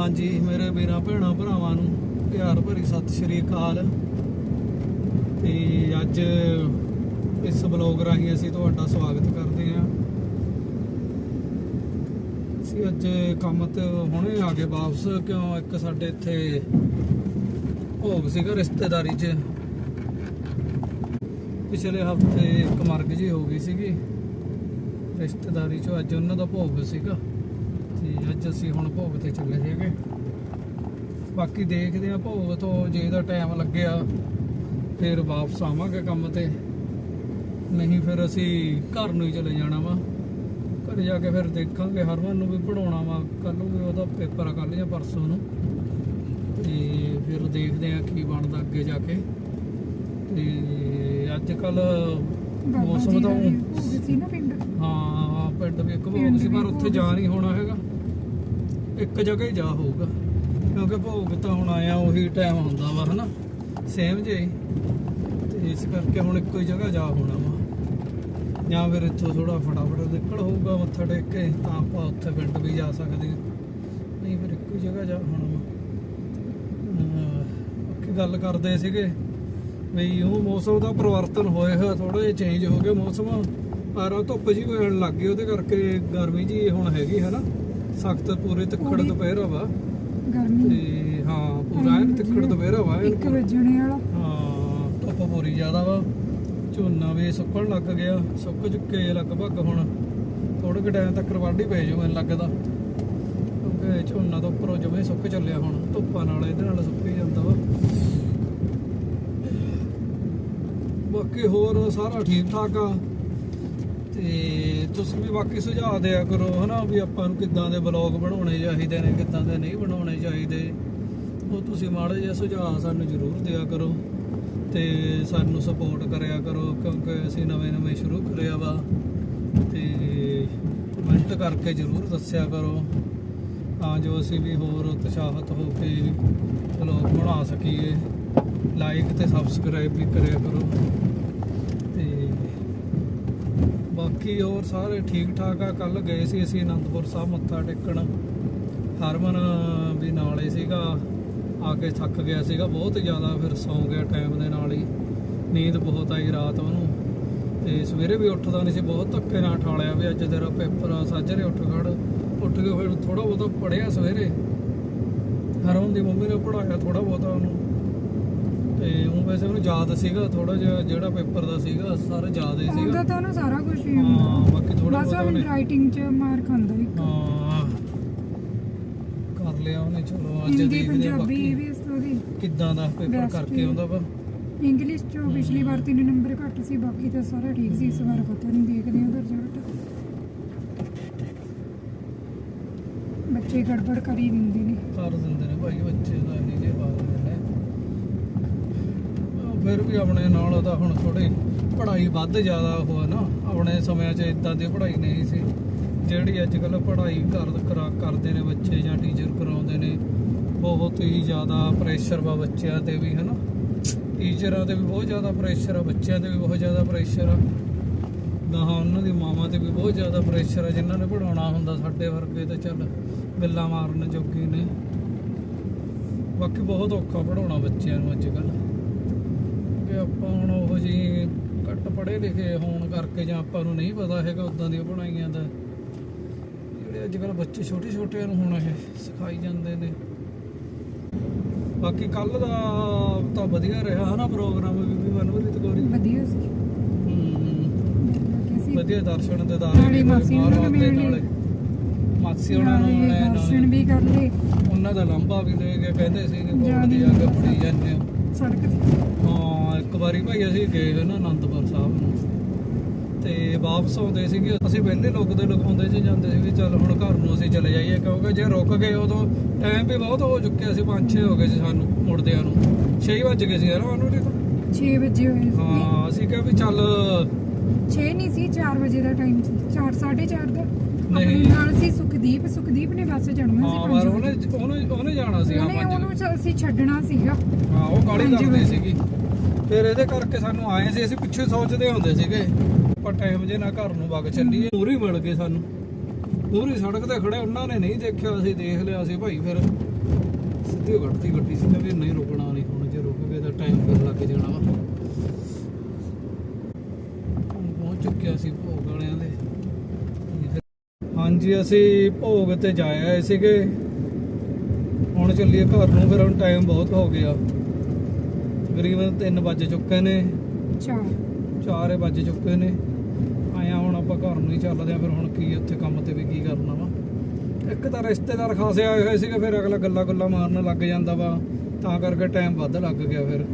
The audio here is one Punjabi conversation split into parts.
ਹਾਂਜੀ, ਮੇਰੇ ਵੀਰਾਂ, ਭੈਣਾਂ, ਭਰਾਵਾਂ ਨੂੰ ਪਿਆਰ ਭਰੀ ਸਤਿ ਸ਼੍ਰੀ ਅਕਾਲ। ਤੇ ਅੱਜ ਇਸ ਬਲੌਗ ਰਾਹੀਂ ਅਸੀਂ ਤੁਹਾਡਾ ਸਵਾਗਤ ਕਰਦੇ ਹਾਂ। ਅਸੀਂ ਅੱਜ ਕੰਮ ਤੇ ਹੁਣੇ ਆ ਗਏ ਵਾਪਸ, ਕਿਉਂ ਇੱਕ ਸਾਡੇ ਇੱਥੇ ਭੋਗ ਸੀਗਾ ਰਿਸ਼ਤੇਦਾਰੀ 'ਚ। ਪਿਛਲੇ ਹਫ਼ਤੇ ਇੱਕ ਮਰਗ ਜੀ ਹੋ ਗਈ ਸੀਗੀ। ਰਿਸ਼ਤੇਦਾਰੀ 'ਚ ਅੱਜ ਉਹਨਾਂ ਦਾ ਭੋਗ ਸੀਗਾ। ਅੱਜ ਅਸੀਂ ਹੁਣ ਭੋਗ ਤੇ ਚੱਲੇ ਸੀਗੇ। ਬਾਕੀ ਦੇਖਦੇ ਆ ਭੋਗ ਤੋਂ ਜੇ ਇਹਦਾ ਟਾਈਮ ਲੱਗਿਆ ਫਿਰ ਵਾਪਸ ਆਵਾਂਗੇ ਕੰਮ ਤੇ। ਨਹੀਂ ਫਿਰ ਅਸੀਂ ਘਰ ਨੂੰ ਹੀ ਚਲੇ ਜਾਣਾ ਵਾ। ਘਰ ਜਾ ਕੇ ਫਿਰ ਦੇਖਾਂਗੇ ਹਰਮਨ ਨੂੰ ਵੀ ਪੜਾਉਣਾ ਵਾ। ਕੱਲ ਨੂੰ ਵੀ ਉਹਦਾ ਪੇਪਰ ਆ ਕੱਲ ਜਾਂ ਪਰਸੋਂ ਨੂੰ। ਤੇ ਫਿਰ ਦੇਖਦੇ ਆ ਕੀ ਬਣਦਾ ਅੱਗੇ ਜਾ ਕੇ। ਤੇ ਅੱਜ ਕੱਲ ਮੌਸਮ ਤਾਂ ਹਾਂ ਪਿੰਡ ਵੀ ਇੱਕ ਭੋਗ ਸੀ ਪਰ ਉੱਥੇ ਜਾ ਨਹੀਂ ਹੋਣਾ ਹੈਗਾ। ਇੱਕ ਜਗ੍ਹਾ ਹੀ ਜਾ ਹੋਊਗਾ। ਕਿਉਂਕਿ ਭੋਗ ਤਾਂ ਹੁਣ ਆਇਆ, ਉਹੀ ਟਾਈਮ ਹੁੰਦਾ ਵਾ, ਹਨਾ? ਸੇਮ ਜਿਹਾ ਹੀ। ਤੇ ਇਸ ਕਰਕੇ ਹੁਣ ਇੱਕੋ ਹੀ ਜਗ੍ਹਾ ਜਾ ਹੋਣਾ ਵਾ। ਜਾਂ ਫਿਰ ਇੱਥੋਂ ਥੋੜਾ ਫਟਾਫਟ ਨਿਕਲ ਹੋਊਗਾ ਮੱਥਾ ਟੇਕ ਕੇ, ਤਾਂ ਆਪਾਂ ਉੱਥੇ ਪਿੰਡ ਵੀ ਜਾ ਸਕਦੇ ਹਾਂ। ਨਹੀਂ, ਫਿਰ ਇੱਕੋ ਹੀ ਜਗ੍ਹਾ ਜਾ ਹੋਣਾ ਵਾ। ਅਹ, ਬਾਕੀ ਗੱਲ ਕਰਦੇ ਸੀਗੇ ਵੀ ਉਹ ਮੌਸਮ ਦਾ ਪਰਿਵਰਤਨ ਹੋਇਆ ਹੋਇਆ ਥੋੜਾ ਜਿਹਾ ਚੇਂਜ ਹੋ ਗਿਆ ਮੌਸਮ। ਪਰ ਧੁੱਪ ਜੀ ਹੋਣ ਲੱਗ ਗਈ, ਉਹਦੇ ਕਰਕੇ ਗਰਮੀ ਜੀ ਹੁਣ ਹੈਗੀ ਹੈ ਨਾ ਸਖਤ ਪੂਰੇ ਤਿੱਖੜ। ਦੁਪਹਿਰਾ ਵਾ। ਗਰਮੀ। ਤੇ ਹਾਂ ਪੂਰਾ ਐਨ ਤਿੱਖੜ ਦੁਪਹਿਰਾ ਵਾ ਐਨ 1 ਵਜਣੇ ਵਾਲਾ। ਹਾਂ ਧੁੱਪ ਪੂਰੀ ਜ਼ਿਆਦਾ ਵਾ। ਝੋਨਾ ਵੀ ਸੁੱਕਣ ਲੱਗ ਗਿਆ ਸੁੱਕ ਚੁੱਕੇ ਲਗਭਗ ਹੁਣ। ਥੋੜੇ ਕੁ ਟਾਈਮ ਤੱਕ ਵਾਢੀ ਪੈ ਜਾਊ ਮੈਨੂੰ ਲੱਗਦਾ। ਕਿਉਂਕਿ ਝੋਨਾ ਤਾਂ ਉੱਪਰੋਂ ਜਮੇ ਸੁੱਕ ਚੱਲਿਆ ਹੁਣ ਧੁੱਪਾਂ ਨਾਲ ਇਹਦੇ ਨਾਲ ਸੁੱਕ ਜਾਂਦਾ ਵਾ। ਬਾਕੀ ਹੋਰ ਸਾਰਾ ਠੀਕ ਠਾਕ ਆ। ਤੇ ਤੁਸੀਂ ਵੀ ਬਾਕੀ ਸੁਝਾਅ ਦਿਆ ਕਰੋ, ਹਨਾ, ਵੀ ਆਪਾਂ ਨੂੰ ਕਿੱਦਾਂ ਦੇ ਬਲੌਗ ਬਣਾਉਣੇ ਚਾਹੀਦੇ ਨੇ, ਕਿੱਦਾਂ ਦੇ ਨਹੀਂ ਬਣਾਉਣੇ ਚਾਹੀਦੇ। ਉਹ ਤੁਸੀਂ ਮਾੜੇ ਜਿਹਾ ਸੁਝਾਅ ਸਾਨੂੰ ਜ਼ਰੂਰ ਦਿਆ ਕਰੋ ਤੇ ਸਾਨੂੰ ਸਪੋਰਟ ਕਰਿਆ ਕਰੋ, ਕਿਉਂਕਿ ਅਸੀਂ ਨਵੇਂ ਨਵੇਂ ਸ਼ੁਰੂ ਕਰਿਆ ਵਾ। ਤੇ ਕਮੈਂਟ ਕਰਕੇ ਜ਼ਰੂਰ ਦੱਸਿਆ ਕਰੋ। ਤਾਂ ਜੋ ਅਸੀਂ ਵੀ ਹੋਰ ਉਤਸ਼ਾਹਿਤ ਹੋ ਕੇ ਬਲੌਗ ਬਣਾ ਸਕੀਏ। ਲਾਈਕ ਤੇ ਸਬਸਕ੍ਰਾਈਬ ਵੀ ਕਰਿਆ ਕਰੋ ਤੇ ਬਾਕੀ ਹੋਰ ਸਾਰੇ ਠੀਕ ਠਾਕ ਆ। ਕੱਲ ਗਏ ਸੀ ਅਸੀਂ ਅਨੰਦਪੁਰ ਸਾਹਿਬ, ਮੱਥਾ ਟੇਕਣ। ਹਰਮਨ ਵੀ ਨਾਲ ਹੀ ਸੀਗਾ। ਆ ਕੇ ਥੱਕ ਗਿਆ ਸੀਗਾ, ਬਹੁਤ ਜ਼ਿਆਦਾ ਫਿਰ ਸੌਂ ਗਿਆ ਟਾਈਮ ਦੇ ਨਾਲ ਹੀ। ਨੀਂਦ ਬਹੁਤ ਆਈ ਰਾਤ ਉਹਨੂੰ ਤੇ ਸਵੇਰੇ ਵੀ ਉੱਠਦਾ ਨਹੀਂ ਸੀ, ਬਹੁਤ ਧੱਕੇ ਨਾਲ ਠਾਲਿਆ ਵੀ ਅੱਜ ਤੇਰਾ ਪੇਪਰ ਆ ਸਾਜਰੇ ਉੱਠ ਖੜ। ਉੱਠ ਕੇ ਫਿਰ ਥੋੜਾ ਬਹੁਤਾ ਪੜਿਆ ਸਵੇਰੇ। ਹਰਮਨ ਦੀ ਮੰਮੀ ਨੇ ਪੜਾਇਆ ਥੋੜਾ ਬਹੁਤਾ ਉਹਨੂੰ। ਤੇ ਉਹ ਵੈਸੇ ਉਹਨੂੰ ਯਾਦ ਸੀਗਾ ਥੋੜਾ ਜਿਹਾ ਜਿਹੜਾ ਪੇਪਰ ਦਾ ਸੀਗਾ ਸਾਰਾ ਯਾਦ ਹੀ ਹੁੰਦਾ ਸੀਗਾ ਤਾਂ ਨਾ ਸਾਰਾ ਕੁਝ ਹੀ ਹਾਂ ਹੁੰਦਾ ਬਾਕੀ ਥੋੜਾ ਬਸ ਬਹੁਤਾ ਉਹ ਉਹਨੇ ਰਾਈਟਿੰਗ ਚ ਮਾਰ ਖਾਂਦਾ ਇੱਕ। ਹਾਂ ਕਰ ਲਿਆ ਉਹਨੇ ਚਲੋ ਅੱਜ ਹਿੰਦੀ ਦੇਖਦੇ ਆ ਪੰਜਾਬੀ ਬਾਕੀ ਵੀ ਸਟੋਰੀ ਕਿੱਦਾਂ ਦਾ ਪੇਪਰ Best ਕਰਕੇ ਹੀ। ਆਉਂਦਾ ਵਾ। ਇੰਗਲਿਸ਼ ਚੋਂ ਪਿਛਲੀ ਵਾਰ ਤਿੰਨ ਨੰਬਰ ਘੱਟ ਸੀ ਬਾਕੀ ਤਾਂ ਸਾਰਾ ਠੀਕ ਸੀ ਇਸ ਵਾਰ ਪਤਾ ਨਹੀਂ ਦੇਖਦੇ ਹਾਂ ਰਿਜ਼ਲਟ ਬੱਚੇ ਗੜਬੜ ਕਰ ਦਿੰਦੇ ਨੇ। ਕਰ ਦਿੰਦੇ ਨੇ ਭਾਈ ਬੱਚੇ ਦਾ ਇਹ ਜੇ ਉਹ ਫਿਰ ਵੀ ਆਪਣੇ ਨਾਲ ਤਾਂ ਹੁਣ ਥੋੜੀ ਪੜ੍ਹਾਈ ਵੱਧ ਜ਼ਿਆਦਾ ਹੋਆ ਨਾ, ਆਪਣੇ ਸਮਿਆਂ 'ਚ ਇਦਾਂ ਦੀ ਪੜ੍ਹਾਈ ਨਹੀਂ ਸੀ। ਜਿਹੜੀ ਅੱਜ ਕੱਲ ਪੜ੍ਹਾਈ ਕਰ ਕਰਾ- ਕਰਦੇ ਨੇ ਬੱਚੇ ਜਾਂ ਟੀਚਰ ਕਰਾਉਂਦੇ ਨੇ, ਬਹੁਤ ਹੀ ਜ਼ਿਆਦਾ ਪ੍ਰੈਸ਼ਰ ਵਾ ਬੱਚਿਆਂ ਤੇ ਵੀ, ਹਨਾ। ਟੀਚਰਾਂ ਤੇ ਵੀ ਬਹੁਤ ਜ਼ਿਆਦਾ ਪ੍ਰੈਸ਼ਰ ਆ, ਬੱਚਿਆਂ ਤੇ ਵੀ ਬਹੁਤ ਜ਼ਿਆਦਾ ਪ੍ਰੈਸ਼ਰ ਆ। ਗਾਹਾਂ ਉਹਨਾਂ ਦੀ ਮਾਵਾਂ ਤੇ ਵੀ ਬਹੁਤ ਜ਼ਿਆਦਾ ਪ੍ਰੈਸ਼ਰ ਆ, ਜਿਨ੍ਹਾਂ ਨੇ ਪੜਾਉਣਾ ਹੁੰਦਾ ਸਾਡੇ ਵਰਗੇ ਤਾਂ ਚੱਲ ਬਿੱਲਾ ਮਾਰਨ ਜੋਗੀ ਨੇ। ਬਾਕੀ ਬਹੁਤ ਔਖਾ ਪੜਾਉਣਾ ਬੱਚਿਆਂ ਨੂੰ ਅੱਜ ਕੱਲ੍ਹ ਕਿ ਆਪਾਂ ਹੁਣ ਉਹ ਜੀ ਘੱਟ ਪੜ੍ਹੇ ਲਿਖੇ ਹੋਣ ਕਰਕੇ ਜਾਂ ਆਪਾਂ ਨੂੰ ਨਹੀਂ ਪਤਾ ਹੈਗਾ ਉਦਾਂ ਦੀਆਂ ਪੜਾਈਆਂ ਦਾ। ਜਿਹੜੇ ਅੱਜ ਕੱਲ ਬੱਚੇ ਛੋਟੇ ਛੋਟਿਆਂ ਨੂੰ ਹੁਣ ਇਹ ਸਿਖਾਈ ਜਾਂਦੇ ਨੇ। ਬਾਕੀ ਕੱਲ ਦਾ ਤਾਂ ਵਧੀਆ ਰਿਹਾ ਹਨਾ ਪ੍ਰੋਗਰਾਮ ਬੀਬੀ ਮਨਵਰੀਤ ਗੌਰੀ। ਵਧੀਆ ਸੀ। ਵਧੀਆ ਦਰਸ਼ਨ ਦੇ ਦਾਰੇ ਮਾਸੀ ਉਹਨਾਂ ਨੂੰ। ਨਾਲੇ। ਮਾਸੀ ਉਹਨਾਂ ਨੂੰ ਦਰਸ਼ਨ ਨਾਲੇ। ਵੀ ਕਰ ਲਏ। ਉਹਨਾਂ ਦਾ ਲੰਬਾ ਵੀ ਲੈ ਕੇ ਕਹਿੰਦੇ ਸੀ ਕਿ ਕੋਲ ਦੀ ਜਾਣੀ ਆ ਕੇ ਫੜੀ ਜਾਂਦੇ ਸੜਕ ਤੇ। ਹਾਂ। ਵਾਰੀ ਭਾਈ ਅਸੀਂ ਗਏ ਹੋਏ ਨਾ ਅਨੰਦਪੁਰ ਸਾਹਿਬ ਨੂੰ। ਤੇ ਵਾਪਸ ਆਉਂਦੇ ਸੀਗੇ ਅਸੀਂ ਪਹਿਲੇ ਲੋਕ ਦੇ ਲਗਾਉਂਦੇ ਚ ਜਾਂਦੇ ਸੀ ਵੀ ਚੱਲ ਹੁਣ ਘਰ ਨੂੰ ਅਸੀਂ ਚਲੇ ਜਾਈਏ ਕਿਉਂਕਿ ਜੇ ਰੁਕ ਗਏ ਉਦੋਂ ਟਾਈਮ ਵੀ ਬਹੁਤ ਹੋ ਚੁੱਕਿਆ ਸੀ 5-6 ਹੋ ਗਏ ਸੀ ਸਾਨੂੰ ਮੁੜਦਿਆਂ ਨੂੰ। 6 ਵੱਜ ਗਏ ਸੀ ਯਾਰ ਉਹਨੂੰ ਜੀ 6 ਵਜੇ ਹੋਏ ਸੀ। ਹਾਂ ਅਸੀਂ ਕਿਹਾ ਵੀ ਚੱਲ 6 ਨਹੀਂ ਸੀ 4 ਵਜੇ ਦਾ ਟਾਈਮ ਸੀ। 4 4:30 ਦਾ। ਆਪਣੇ। ਨਾਲ ਸੀ ਸੁਖਦੀਪ ਸੁਖਦੀਪ ਨੇ ਬੱਸ ਚੜਨਾ ਸੀ ਹਾਂ ਪਰ। ਉਹਨੇ ਉਹਨੇ ਉਹਨੇ ਜਾਣਾ ਸੀ ਹਾਂ ਉਹਨੇ 5 ਉਹਨੂੰ ਚ- ਅਸੀਂ ਛੱਡਣਾ ਸੀਗਾ। ਹਾਂ ਉਹ ਕਾਲੀ ਕਰਦੀ। ਸੀਗੀ। ਫਿਰ ਇਹਦੇ ਕਰਕੇ ਸਾਨੂੰ ਆਏ ਸੀ, ਅਸੀਂ ਪਿੱਛੇ ਸੋਚਦੇ ਹੁੰਦੇ ਸੀਗੇ ਪਰ ਟਾਈਮ ਜੇ ਨਾ ਘਰ ਨੂੰ ਵਗ ਚੱਲੀਏ। ਪੂਰੀ ਮਿਲ ਗਏ ਸਾਨੂੰ। ਪੂਰੀ ਸੜਕ ਤੇ ਖੜੇ ਉਹਨਾਂ ਨੇ ਨਹੀਂ ਦੇਖਿਆ, ਅਸੀਂ ਦੇਖ ਲਿਆ ਸੀ ਭਾਈ ਫਿਰ। ਸਿੱਧੀ ਓ ਗੱਡੀ ਸੀ ਵੀ ਨਹੀਂ ਰੁਕਣਾ ਨਹੀਂ, ਹੁਣ ਜੇ ਰੁਕ ਗਏ ਤਾਂ ਟਾਈਮ ਫਿਰ ਲੱਗ ਜਾਣਾ ਵਾ। ਹੁਣ ਪਹੁੰਚ ਚੁੱਕਿਆ ਸੀ ਭੋਗ ਵਾਲਿਆਂ ਦੇ। ਹਾਂਜੀ, ਅਸੀਂ ਭੋਗ ਤੇ ਜਾਇਆ ਆਏ ਸੀਗੇ। ਹੁਣ ਚੱਲੀਏ ਘਰ ਨੂੰ, ਫਿਰ ਹੁਣ ਟਾਈਮ ਬਹੁਤ ਹੋ ਗਿਆ। ਤਕਰੀਬਨ 3 ਵੱਜ ਚੁੱਕੇ ਨੇ। ਚਾਰ। 4 ਵੱਜ ਚੁੱਕੇ ਨੇ। ਆਇਆ ਹੁਣ ਆਪਾਂ ਘਰ ਨੂੰ ਹੀ ਚੱਲਦੇ ਆ ਫਿਰ ਹੁਣ ਕੀ ਉੱਥੇ ਕੰਮ ਤੇ ਵੀ ਕੀ ਕਰਨਾ ਵਾ। ਇੱਕ ਤਾਂ ਰਿਸ਼ਤੇਦਾਰ ਖਾਸੇ ਆਏ ਹੋਏ ਸੀਗੇ ਫਿਰ ਅਗਲਾ ਗੱਲਾਂ ਗੁੱਲਾਂ ਮਾਰਨ ਲੱਗ ਜਾਂਦਾ ਵਾ। ਤਾਂ ਕਰਕੇ ਟਾਈਮ ਵੱਧ ਲੱਗ ਗਿਆ ਫਿਰ।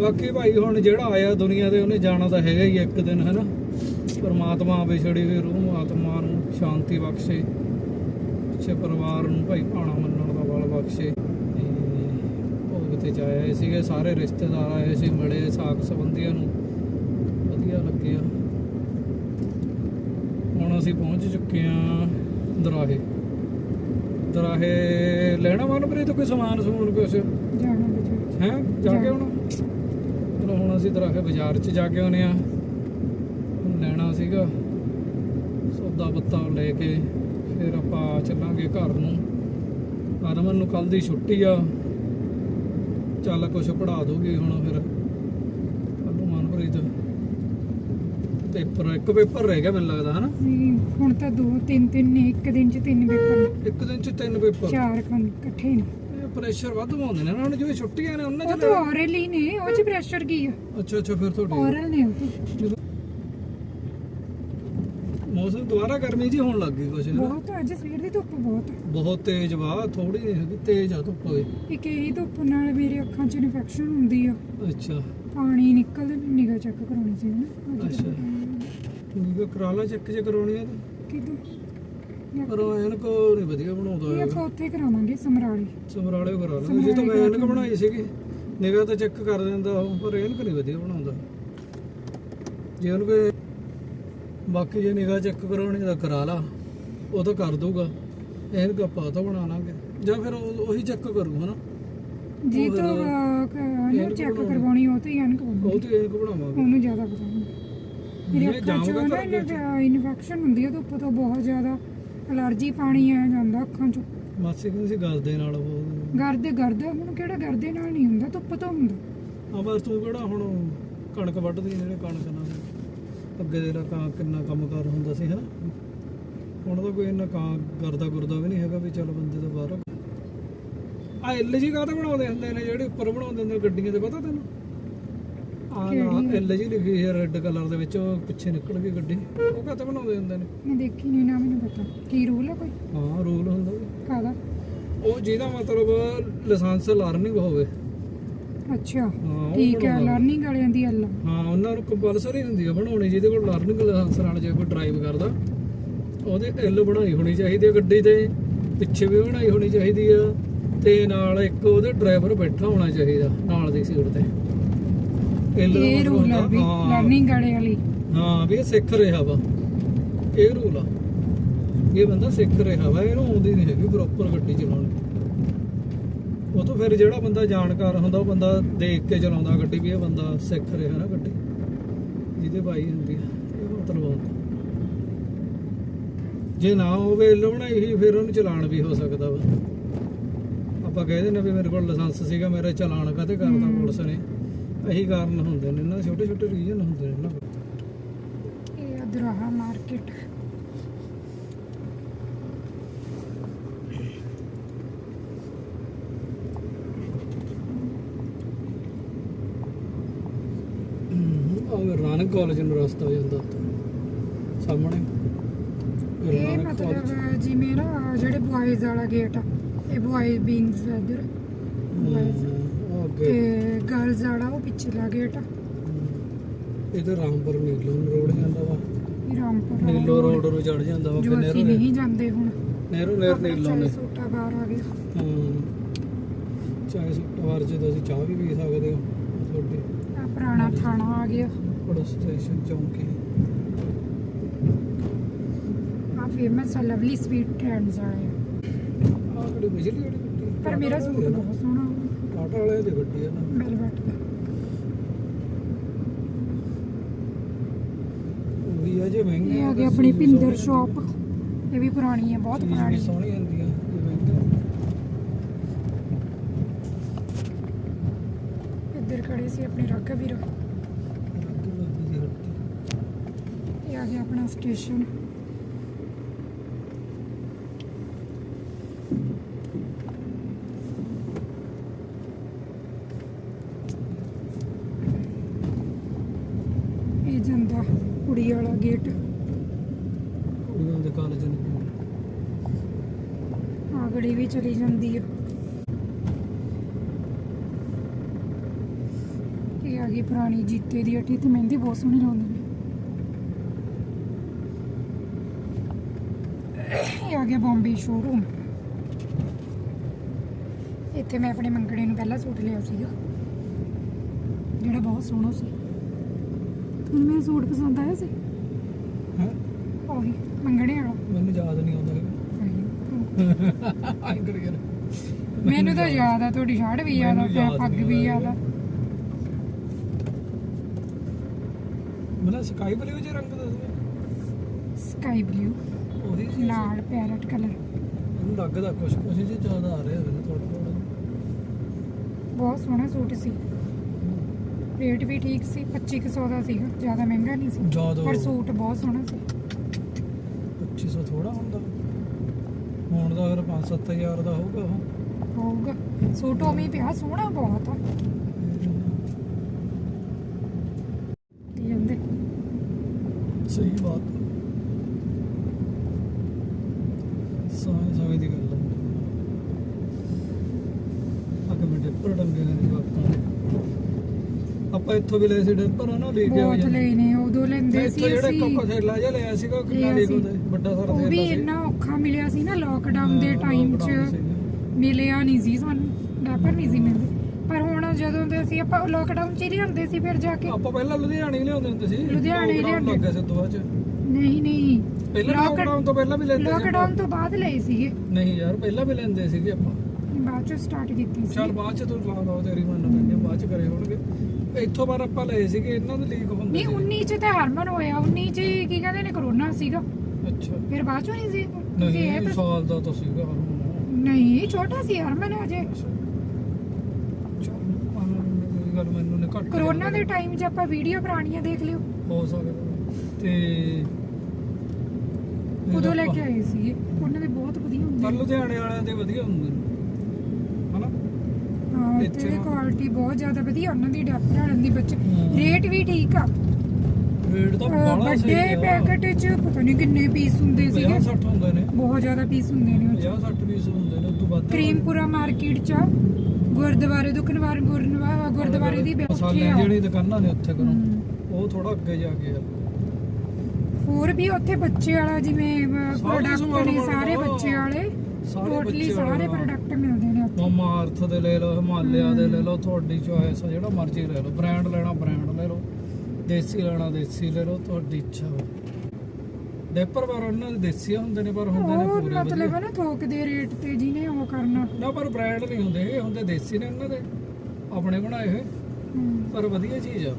ਬਾਕੀ ਭਾਈ ਹੁਣ ਜਿਹੜਾ ਆਇਆ ਦੁਨੀਆ ਤੇ ਉਹਨੇ ਜਾਣਾ ਤਾਂ ਹੈਗਾ ਹੀ ਇੱਕ ਦਿਨ ਹੈਨਾ। ਪਰਮਾਤਮਾ ਵਿਛੜੀ ਹੋਈ ਰੂਹ ਆਤਮਾ ਨੂੰ ਸ਼ਾਂਤੀ ਬਖਸ਼ੇ। ਅੱਛੇ ਪਰਿਵਾਰ ਨੂੰ ਭਾਈ ਭਾਣਾ ਮੰਨਣ ਦਾ ਬਲ ਬਖਸ਼ੇ। ਤੇ ਤੇ ਜਾਏ ਆਏ ਸੀਗੇ ਸਾਰੇ ਰਿਸ਼ਤੇਦਾਰ ਆਏ ਸੀ ਮਿਲੇ ਸਾਕ ਸੰਬੰਧੀਆਂ ਨੂੰ। ਵਧੀਆ ਲੱਗਿਆ ਹੁਣ ਅਸੀਂ ਪਹੁੰਚ ਚੁੱਕੇ ਆ ਦਰਾਹੇ। ਦਰਾਹੇ ਲੈਣਾ ਮਨਪ੍ਰੀਤ ਕੋਈ ਸਮਾਨ ਸਮੂਨ ਕੁਛ? ਜਾਣਾ ਬਜੇ ਹੈ? ਜਾ ਕੇ ਆਉਣਾ? ਚਲੋ ਹੁਣ ਅਸੀਂ ਦਰਾਹੇ ਬਾਜ਼ਾਰ 'ਚ ਜਾ ਕੇ ਆਉਨੇ ਆ। ਲੈਣਾ ਸੀਗਾ। ਸੌਦਾ ਪੱਤਾ ਲੈ ਕੇ ਫਿਰ ਆਪਾਂ ਚੱਲਾਂਗੇ ਘਰ ਨੂੰ। ਅਰਮਨ ਨੂੰ ਕੱਲ ਦੀ ਛੁੱਟੀ ਆ। ਚੱਲ ਕੁਛ ਪੜਾ ਦੂਗੀ ਹੁਣ ਫਿਰ। ਕੱਲ ਮਨਪ੍ਰੀਤ ਪੇਪਰ ਇੱਕ ਪੇਪਰ ਰਹਿ ਗਿਆ ਮੈਨੂੰ ਲੱਗਦਾ ਹਨਾ? ਨਹੀਂ ਹੁਣ ਤਾਂ ਦੋ ਤਿੰਨ ਤਿੰਨ ਨੇ ਇੱਕ ਦਿਨ ਚ ਤਿੰਨ ਪੇਪਰ ਨੇ। ਇੱਕ ਦਿਨ 'ਚ ਤਿੰਨ ਪੇਪਰ? ਚਾਰ ਖੰਡ ਇਕੱਠੇ ਨੇ। ਇਹ ਪ੍ਰੈਸ਼ਰ ਵੱਧ ਪਾਉਂਦੇ ਨੇ ਨਾ ਹੁਣ ਜਿਵੇਂ ਛੁੱਟੀਆਂ ਨੇ ਉਹਨਾਂ ਉਹ 'ਚ ਤਾਂ ਔਰਲ ਹੀ ਨੇ ਉਹ ਚ ਪ੍ਰੈਸ਼ਰ ਕੀ ਆ? ਅੱਛਾ ਅੱਛਾ ਫਿਰ ਤੁਹਾਡੇ ਔਰਲ ਨੇ ਉਹ ਤਾਂ। ਜਦੋਂ ਮੌਸਮ ਦੁਬਾਰਾ ਗਰਮੀ ਜੀ ਹੋਣ ਲੱਗ ਗਈ ਕੁਛ ਨਾ? ਬਹੁਤ ਅੱਜ ਸਵੇਰ ਦੀ ਧੁੱਪ ਬਹੁਤ ਆ। ਬਹੁਤ ਤੇਜ਼ ਵਾ ਥੋੜੀ ਨਹੀਂ ਹੈਗੀ ਤੇਜ਼ ਆ ਧੁੱਪ ਹੋਈ ਇੱਕ ਇਹ ਧੁੱਪ ਨਾਲ ਮੇਰੇ ਅੱਖਾਂ 'ਚ ਇਨਫੈਕਸ਼ਨ ਹੁੰਦੀ ਆ। ਅੱਛਾ। ਪਾਣੀ ਨਿਕਲ ਨਿਗਾ ਚੈੱਕ ਕਰਾਉਣੀ ਸੀ ਨਾ? ਅੱਛਾ। ਠੀਕ ਕਰਾ ਲਾ ਚੈੱਕ ਜੇ ਕਰਾਉਣੀ ਆ ਤਾਂ। ਕਿਦੋਂ? ਪਰ ਉਹ ਐਨਕ ਨਹੀਂ ਵਧੀਆ ਬਣਾਉਂਦਾ ਇਹ ਹੈਗਾ। ਆਪਾਂ ਉੱਥੇ ਕਰਾਵਾਂਗੇ ਸਮਰਾਲੇ। ਸਮਰਾਲੇ ਕਰਾ ਲਾਂਗੇ। ਜੇ ਤਾਂ ਮੈਂ ਐਨਕ ਬਣਾਈ ਸੀਗੀ ਨਿਗਾਹ ਤਾਂ ਚੈੱਕ ਕਰ ਦਿੰਦਾ ਉਹ ਪਰ ਐਨਕ ਨਹੀਂ ਵਧੀਆ ਬਣਾਉਂਦਾ। ਜੇ ਉਹਨੂੰ ਕੋਈ ਬਾਕੀ ਜੇ ਨਿਗਾਹ ਚੈੱਕ ਕਰਾਉਣੀ ਤਾਂ ਕਰਾ ਲਾ ਉਹ ਤਾਂ ਕਰ ਦੂਗਾ ਐਨਕ ਆਪਾਂ ਤਾਂ ਬਣਾ ਲਾਂਗੇ। ਜਾਂ ਫਿਰ ਉਹ- ਉਹੀ ਚੈੱਕ ਕਰੂ ਹਨਾ? ਜੀ ਉਹ ਤੋਂ ਫਿਰ ਚੈੱਕ ਬਣਾਉਣੀ। ਕਰਵਾਉਣੀ ਉਹ ਤੇ ਹੀ ਅਨਕ ਉਹ ਤੇ ਐਨਕ ਬਣਾਵਾਂਗੇ। ਉਹਨੂੰ ਜ਼ਿਆਦਾ ਪਤਾ ਹੁੰਦਾ ਮੇਰੇ ਮੈਂ ਅੱਖਾਂ 'ਚ ਜਾਊਂਗਾ ਨਾ ਇਨਫੈਕਸ਼ਨ ਹੁੰਦੀ ਆ ਧੁੱਪ ਤੋਂ ਬਹੁਤ ਜ਼ਿਆਦਾ ਅਲਰਜੀ ਪਾਣੀ ਆ ਜਾਂਦਾ ਅੱਖਾਂ 'ਚੋਂ। ਮਾਸੀ ਕਹਿੰਦੀ ਸੀ ਗੱਲ ਦੇ ਨਾਲ ਉਹ। ਗਰਦ ਗਰਦ ਹੁਣ ਕਿਹੜਾ ਗਰਦੇ ਨਾਲ ਨਹੀਂ ਹੁੰਦਾ? ਧੁੱਪ ਤੋਂ ਹੁੰਦਾ। ਆ ਬਸ ਤੂੰ ਕਿਹੜਾ ਹੁਣ ਕਣਕ ਵੱਢਦੀ ਜਿਹੜੇ ਕਣਕ ਨਾਲ। ਅੱਗੇ ਦੇ ਲਾ ਕਾਂ ਕਿੰਨਾ ਕੰਮ ਕਰ ਹੁੰਦਾ ਸੀ ਹਨਾ? ਹੁਣ ਤਾਂ ਕੋਈ ਇੰਨਾ ਕਾਂ ਕਰਦਾ ਗੁਰਦਾ ਵੀ ਨਹੀਂ ਹੈਗਾ ਵੀ ਚੱਲ ਬੰਦੇ ਤੋਂ ਬਾਹਰ ਆ। ਐਲ ਜੀ ਕਾਹਤੇ ਬਣਾਉਂਦੇ ਹੁੰਦੇ ਨੇ? ਜਿਹੜੇ ਉੱਪਰ ਬਣਾਉਂਦੇ ਹੁੰਦੇ ਗੱਡੀਆਂ ਦੇ ਪਤਾ ਤੈਨੂੰ? ਆ? ਐਲ ਜੀ ਲਿਖੀ ਹੈ ਰੈੱਡ ਕਲਰ ਦੇ ਵਿੱਚ ਉਹ ਪਿੱਛੇ ਨਿਕਲ ਗਈ ਗੱਡੀ। ਉਹ ਕਾਹਤੇ ਬਣਾਉਂਦੇ ਹੁੰਦੇ ਨੇ? ਮੈਂ ਦੇਖੀ ਨਹੀਂ ਨਾ ਮੈਨੂੰ ਪਤਾ। ਕੀ ਰੂਲ ਆ ਕੋਈ? ਹਾਂ ਰੂਲ ਹੁੰਦਾ। ਕਾਦਾ ਉਹ ਜਿਹਦਾ ਮਤਲਬ ਲਾਇਸੈਂਸ ਲਰਨਿੰਗ ਹੋਵੇ। ਅੱਛਾ ਹਾਂ ਉਹ ਠੀਕ ਹੈ। ਲਰਨਿੰਗ ਵਾਲਿਆਂ ਦੀ ਅੱਲਾ ਹਾਂ ਉਹਨਾਂ ਨੂੰ ਕੰਪਲਸਰੀ ਹੁੰਦੀ ਆ ਬਣਾਉਣੀ ਜਿਹਦੇ ਕੋਲ ਲਰਨਿੰਗ ਲਾਇਸੈਂਸ ਨਾਲ ਜੇ ਕੋਈ ਡਰਾਈਵ ਕਰਦਾ ਉਹਦੇ ਐਲ ਬਣਾਈ ਹੋਣੀ ਚਾਹੀਦੀ ਹੈ ਗੱਡੀ ਤੇ ਪਿੱਛੇ ਵੀ ਬਣਾਈ ਹੋਣੀ ਚਾਹੀਦੀ ਆ ਤੇ ਨਾਲ ਇੱਕ ਉਹਦੇ ਡਰਾਈਵਰ ਬੈਠਾ ਹੋਣਾ ਚਾਹੀਦਾ ਨਾਲ ਦੀ ਸੀਟ ਤੇ। L ਇਹ ਰੂਲ ਆ ਵੀ ਹਾਂ, ਲਰਨਿੰਗ ਵਾਲੇ ਵਾਲੀ ਹਾਂ ਵੀ ਇਹ ਸਿੱਖ ਰਿਹਾ ਵਾ। ਇਹ ਰੂਲ ਆ। ਇਹ ਬੰਦਾ ਸਿੱਖ ਰਿਹਾ ਵਾ ਇਹਨੂੰ ਆਉਂਦੀ ਨਹੀਂ ਹੈਗੀ ਪ੍ਰੋਪਰ ਗੱਡੀ ਚਲਾਉਣੀ ਉਹ ਤੋਂ ਫਿਰ ਜਿਹੜਾ ਬੰਦਾ ਜਾਣਕਾਰ ਹੁੰਦਾ, ਉਹ ਬੰਦਾ ਦੇਖ ਕੇ ਚਲਾਉਂਦਾ ਗੱਡੀ ਵੀ, ਇਹ ਬੰਦਾ ਸਿੱਖ ਰਿਹਾ ਨਾ ਗੱਡੀ। ਜਿਹਦੇ ਬਾਈ ਹੁੰਦੀ ਆ, ਇਹ ਮਤਲਬ ਹੁੰਦਾ ਜੇ ਨਾ ਹੋਵੇ ਇੱਲ ਹੀ, ਫਿਰ ਉਹਨੂੰ ਚਲਾਨ ਵੀ ਹੋ ਸਕਦਾ ਵਾ। ਆਪਾਂ ਕਹਿੰਦੇ ਨੇ ਵੀ ਮੇਰੇ ਕੋਲ ਲਾਇਸੈਂਸ ਸੀਗਾ, ਮੇਰੇ ਚਲਾਨ ਕਦੇ ਕਰਦਾ ਪੁਲਿਸ ਨੇ? ਇਹੀ ਕਾਰਨ ਹੁੰਦੇ ਨੇ ਇਹਨਾਂ ਦੇ ਛੋਟੇ ਛੋਟੇ ਰੀਜਨ ਹੁੰਦੇ ਨੇ ਨਾ। ਇਹ ਅਦਰਾਹਾ ਮਾਰਕੀਟ। ਉਹ ਨਾਨਕ ਕਾਲਜ ਨੂੰ ਰਸਤਾ ਜਾਂਦਾ ਉੱਥੇ। ਸਾਹਮਣੇ ਗੁਰੂ ਇਹ ਨਾਨਕ college। ਮਤਲਬ ਜਿਵੇਂ ਨਾ ਜਿਹੜੇ ਬॉयਜ਼ ਵਾਲਾ ਗੇਟ ਆ ਇਹ ਬॉयਜ਼ ਬੀਨਸ ਇਧਰ। boys। ਹਮ, ਉਹ ਅੱਗੇ। ਤੇ ਗਰਲਸ ਵਾਲਾ ਉਹ ਪਿਛਲਾ ਗੇਟ ਆ। ਹਮ, ਇਹ ਤਾਂ ਰਾਮਪੁਰ ਨੀਲੋ ਰੋਡ ਜਾਂਦਾ ਵਾ। ਇਹ ਰਾਮਪੁਰ ਨੀਲੋ ਰੋਡ ਨੂੰ ਚੜ ਜਾਂਦਾ ਵਾ ਜੋ ਅਸੀਂ ਨਹੀਂ ਜਾਂਦੇ ਹੁਣ। ਨਹਿਰੋ ਨਹਿਰ ਨੀਲੋ ਨੇ। ਸੋਟਾ ਬਾਹਰ ਆ ਗਿਆ। ਚਾਹੇ ਸੁੱਟਵਾਰ ਚ ਤੁਸੀਂ ਚਾਹ ਵੀ ਪੀ ਸਕਦੇ ਹੋ ਤੁਹਾਡੇ। ਆ ਪੁਰਾਣਾ ਥਾਣਾ ਆ ਗਿਆ। ਪੁਲਿਸ ਸਟੇਸ਼ਨ ਚੌਂਕੀ ਆ ਫੇਮਸ ਆ ਲਵਲੀ ਸਵੀਟ ਟ੍ਰੈਂਡਸ ਵਾਲੇ ਆਹ ਕਿਹੜੀ ਬਿਜਲੀ ਵਾਲੀ ਗੱਡੀ ਆ? ਪਰ ਮੇਰਾ ਸੂਟ ਬਹੁਤ ਸੋਹਣਾ ਟਾਟਾ ਵਾਲੇ ਦੀ ਗੱਡੀ ਆ ਨਾ ਵੈਲਵਟ ਦਾ ਉਹੀ ਆ ਜੇ ਇਹ ਮਹਿੰਗੇ ਇਹ ਆ ਆ, ਗਈ ਆਪਣੀ ਚੀਜ਼ ਵੀ ਪਿੰਦਰ ਸੋਹਣੀ ਸ਼ਾਪ ਇਹ ਵੀ ਪੁਰਾਣੀ ਹੈ ਬਹੁਤ ਚੀਜ਼ ਵੀ ਪੁਰਾਣੀ ਹੈ ਸੋਹਣੀ ਹੁੰਦੀ ਆ ਇਹ ਮਹਿੰਗੇ ਇੱਧਰ ਖੜੇ ਸੀ ਆਪਣੇ ਰਾਕਾ ਵੀਰ ਰੱਗੀ ਬੱਬੀ ਦੀ ਹੱਟੀ ਇਹ ਆ ਗਿਆ ਆਪਣਾ ਸਟੇਸ਼ਨ ਇਹ ਜਾਂਦਾ ਕੁੜੀ ਵਾਲਾ ਗੇਟ ਕੁੜੀਆਂ ਦੇ ਕਾਲਜ ਨੂੰ ਆ। ਗੜੀ ਵੀ ਚਲੀ ਜਾਂਦੀ ਆ। ਇਹ ਆ ਗਈ ਪੁਰਾਣੀ ਜੀਤੇ ਦੀ ਹੱਟੀ ਤੇ ਮਹਿੰਦੀ ਬਹੁਤ ਸੋਹਣੀ ਲਾਉਂਦੇ ਨੇ ਇਹ ਆ ਗਿਆ ਬੰਬੇ ਸ਼ੋਰੂਮ ਇੱਥੇ ਮੈਂ ਆਪਣੇ ਮੰਗਣੇ ਨੂੰ ਪਹਿਲਾ ਸੂਟ ਲਿਆ ਸੀਗਾ। ਜਿਹੜਾ ਬਹੁਤ ਸੋਹਣਾ ਸੀ। ਤੁਹਾਨੂੰ ਮੇਰਾ ਸੂਟ ਪਸੰਦ ਆਇਆ ਸੀ। ਹੈ? ਉਹੀ ਮੰਗਣੇ ਵਾਲਾ। ਮੈਨੂੰ ਯਾਦ ਨਹੀਂ ਆਉਂਦਾ ਗਿਆ ਮੈਨੂੰ ਤਾਂ ਯਾਦ। ਆ ਤੁਹਾਡੀ ਸ਼ਰਟ ਵੀ ਯਾਦ ਆ ਪੱਗ ਵੀ ਯਾਦ ਆ। ਮੈਨੂੰ ਸਕਾਈ ਬਲੂ ਜਿਹੇ ਰੰਗ ਦਾ ਸੀ ਸਕਾਈ ਬਲੂ ਨਾਲ ਪੈਰਟ ਕਲਰ ਮੈਨੂੰ ਲੱਗਦਾ ਕੁਝ ਕੁਝ ਜੇ ਜ਼ਿਆਦਾ ਆ ਰਿਹਾ ਮੈਨੂੰ ਥੋੜਾ ਥੋੜਾ ਬਹੁਤ ਸੋਹਣਾ ਸੂਟ ਸੀ। ਰੇਟ ਵੀ ਠੀਕ ਸੀ 2500 ਦਾ ਸੀਗਾ ਜ਼ਿਆਦਾ ਮਹਿੰਗਾ ਨਹੀਂ ਸੀ। ਜ਼ਿਆਦਾ ਪਰ ਸੂਟ ਬਹੁਤ ਸੋਹਣਾ ਸੀ। 2500 ਥੋੜਾ ਹੁੰਦਾ। ਹੁਣ ਦਾ ਫਿਰ 5-7000 ਦਾ ਹੋਊਗਾ ਉਹ। ਹੋਊਗਾ। ਸੂਟ ਉਵੇਂ ਹੀ ਪਿਆ ਸੋਹਣਾ ਬਹੁਤ ਆ ਕੀ ਜਾਂਦੇ ਸਹੀ ਬਾਤ ਸਮੇਂ ਸਮੇਂ ਦੀ ਗੱਲ ਹੈ ਅੱਗੇ ਮੈਂ ਡਿੱਪਰ ਡੰਗੇ ਨੇ ਜਵਾਕਾਂ ਦੇ ਆਪਾਂ ਇੱਥੋਂ ਵੀ ਲਏ ਸੀ ਡਿੱਪਰ ਨਾ ਲੈ ਕੇ ਬਹੁਤ ਲਏ ਨੇ ਉਦੋਂ ਲੈਂਦੇ ਇੱਥੋਂ ਸੀ ਜਿਹੜਾ ਅਸੀਂ। ਕੱਪਾ ਥੈਲਾ ਜਿਹਾ ਲਿਆ ਸੀਗਾ ਉਹ ਕਿੰਨਾ ਲਿਆ ਲੈ ਸੀ। ਵੱਡਾ ਸਾਰਾ ਉਹ ਥੈਲਾ ਵੀ ਸੀ। ਇੰਨਾ ਔਖਾ ਮਿਲਿਆ ਸੀ ਨਾ ਲੋਕਡਾਊਨ ਦੇ ਹਾਂ, ਟਾਈਮ 'ਚ ਸੀਗਾ। ਮਿਲਿਆ ਨਹੀਂ ਸੀ ਸਾਨੂੰ ਡੈਪਰ ਨਹੀਂ ਸੀ ਮਿਲਦੇ। ਪਰ ਹੁਣ ਜਦੋਂ ਦੇ ਅਸੀਂ ਆਪਾਂ ਲੋਕਡਾਊਨ 'ਚ ਹੀ ਲਿਆਉਂਦੇ ਸੀ ਫਿਰ ਜਾ ਕੇ ਆਪਾਂ ਪਹਿਲਾਂ ਲੁਧਿਆਣੇ ਹੀ ਲਿਆਉਂਦੇ ਹੁੰਦੇ ਸੀ। ਲੁਧਿਆਣੇ ਹੀ Lockdown ਲਿਆਉਂਦੇ। ਲੱਗ ਗਿਆ ਸੀ ਦੁਆ ਚ। ਨਹੀਂ ਨਹੀਂ। ਪਹਿਲਾਂ ਲੋਕਡਾਊਨ ਤੋਂ ਪਹਿਲਾਂ ਵੀ ਲੈਂਦੇ ਸੀ ਲੋਕਡਾਊਨ ਤੋਂ ਬਾਅਦ ਲਏ ਸੀਗੇ। ਆਪਾਂ। ਨਹੀਂ ਯਾਰ ਪਹਿਲਾਂ ਵੀ ਲੈਂਦੇ ਸੀਗੇ ਆਪਾਂ। ਬਾਅਦ 'ਚ ਸਟਾਰਟ ਕੀਤੀ ਸੀ। ਚੱਲ ਬਾਅਦ ਚ ਤੂੰ ਲਾ ਲਓ ਤੇਰੀ ਮੰਨ ਲੈਂਦੇ ਬਾਅਦ ਚ ਕਰੇ ਹੋਣਗੇ। ਇੱਥੋਂ ਬਾਅਦ ਆਪਾਂ ਲਏ ਸੀਗੇ ਇਹਨਾਂ ਦੇ ਲੀਕ ਹੁੰਦੇ ਨਹੀਂ ਸੀ 19 ਚ ਤਾਂ ਹਰਮਨ ਹੋਇਆ 19 ਚ ਕੀ ਕਹਿੰਦੇ ਨੇ ਕਰੋਨਾ ਸੀਗਾ। ਅੱਛਾ। ਫਿਰ ਬਾਅਦ ਚੋਂ ਨਹੀਂ ਸੀ? ਤੁਸੀਂ ਇਹ ਨਹੀਂ ਤਾਂ- ਸਾਲ ਦਾ ਤਾਂ ਸੀਗਾ ਹਰਮਨ। ਨਹੀਂ ਛੋਟਾ ਸੀ ਹਰਮਨ ਅਜੇ ਚੱਲ ਕੋਈ ਗੱਲ ਮੈਨੂੰ ਨੇ ਘੱਟ ਕਰੋਨਾ ਦੇ ਟਾਈਮ 'ਚ ਆਪਾਂ ਵੀਡੀਓ ਪੁਰਾਣੀਆਂ ਦੇਖ ਲਿਓ। ਹੋ ਸਕਦਾ। ਤੇ ਉਦੋਂ ਲੈ ਕੇ ਆਏ ਸੀਗੇ। ਉਹਨਾਂ ਦੇ ਬਹੁਤ ਵਧੀਆ ਹੁੰਦੇ ਪਰ। ਲੁਧਿਆਣੇ ਵਾਲਿਆਂ ਦੇ ਵਧੀਆ ਹੁੰਦੇ ਨੇ। ਹਨਾ? ਹਾਂ ਇੱਥੇ ਤੇ ਨਾ- ਕੁਆਲਿਟੀ ਬਹੁਤ ਜ਼ਿਆਦਾ ਵਧੀਆ ਉਹਨਾਂ ਦੀ ਡੈਪਰ ਵਾਲਿਆਂ ਦੀ ਬੱਚੇ। ਰੇਟ ਵੀ ਠੀਕ ਆ। ਰੇਟ ਤਾਂ ਉਹ ਬੜਾ ਸਹੀ ਵੱਡੇ ਆ। ਪੈਕੇਟ 'ਚ ਪਤਾ ਨਹੀਂ ਕਿੰਨੇ ਪੀਸ ਹੁੰਦੇ 50 ਸੀਗੇ 60 ਹੁੰਦੇ ਨੇ। ਬਹੁਤ ਜ਼ਿਆਦਾ ਪੀਸ ਹੁੰਦੇ ਨੇ ਉਹ 'ਚ 50 60 ਪੀਸ ਹੁੰਦੇ ਨੇ ਉਦੋਂ ਵੱਧ ਕਰੀਮਪੁਰਾ ਮਾਰਕੀਟ 'ਚ ਗੁਰਦੁਆਰੇ ਗੁਰਨਵਾ ਗੁਰਦੁਆਰੇ ਦੀ ਬੈਠੇ ਮਸਾਲਿਆਂ ਆ। ਜਿਹੜੀ ਦੁਕਾਨਾਂ ਨੇ ਉੱਥੇ ਕਰੋ। ਹਮ। ਉਹ ਥੋੜਾ ਅੱਗੇ ਜਾ ਕੇ ਆ। ਹੋਰ ਵੀ ਉੱਥੇ ਬੱਚੇ ਵਾਲਾ ਜਿਵੇਂ ਸਾਰੇ ਪ੍ਰੋਡਕਟ ਸਮਾਨ ਨੇ। ਸਾਰੇ ਬੱਚੇ ਵਾਲੇ। ਸਾਰੇ ਟੋਟਲੀ ਬੱਚੇ ਸਾਰੇ ਵਾਲਾ। ਉੱਥੇ ਮਮਾ ਅਰਥ ਦੇ ਲੈ ਲਓ ਹਿਮਾਲਿਆ ਦੇ ਲੈ ਲਓ ਤੁਹਾਡੀ ਚੋਇਸ ਆ ਜਿਹੜਾ ਮਰਜ਼ੀ ਲੈ ਲਓ। ਬ੍ਰਾਂਡ ਲੈਣਾ ਬ੍ਰਾਂਡ ਲੈ ਲਓ। ਦੇਸੀ ਲੈਣਾ ਦੇਸੀ ਲੈ ਲਓ ਤੁਹਾਡੀ ਇੱਛਾ ਵਾ ਡੈਪਰ ਪਰ ਉਹਨਾਂ ਦੇ ਦੇਸੀ ਹੁੰਦੇ ਨੇ ਪਰ ਹੁੰਦੇ ਨੇ ਉਹ ਪੂਰੇ ਮਤਲਬ ਵਧੀਆ ਨਾ ਥੋਕ ਦੇ ਰੇਟ ਤੇ ਜਿਹਨੇ ਉਹ ਕਰਨਾ। ਨਾ ਪਰ ਬ੍ਰਾਂਡ ਨਹੀਂ ਹੁੰਦੇ ਇਹ ਹੁੰਦੇ ਦੇਸੀ ਨੇ ਉਹਨਾਂ ਦੇ। ਆਪਣੇ ਬਣਾਏ ਹੋਏ। ਪਰ ਵਧੀਆ ਚੀਜ਼ ਆ।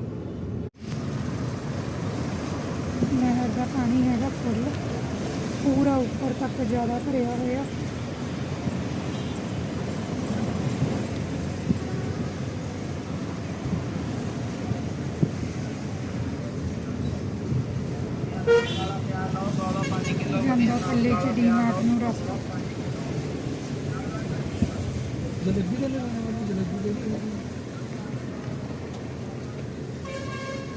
ਨਹਿਰ ਦਾ ਪਾਣੀ ਹੈਗਾ ਫੁੱਲ ਪੂਰਾ ਉੱਪਰ ਤੱਕ ਜ਼ਿਆਦਾ ਭਰਿਆ ਹੋਇਆ। ਪੱਲੇ ਚ ਡੀਮਾਰਟ ਨੂੰ ਰਸਤਾ ਜਲੇਬੀ ਦੇ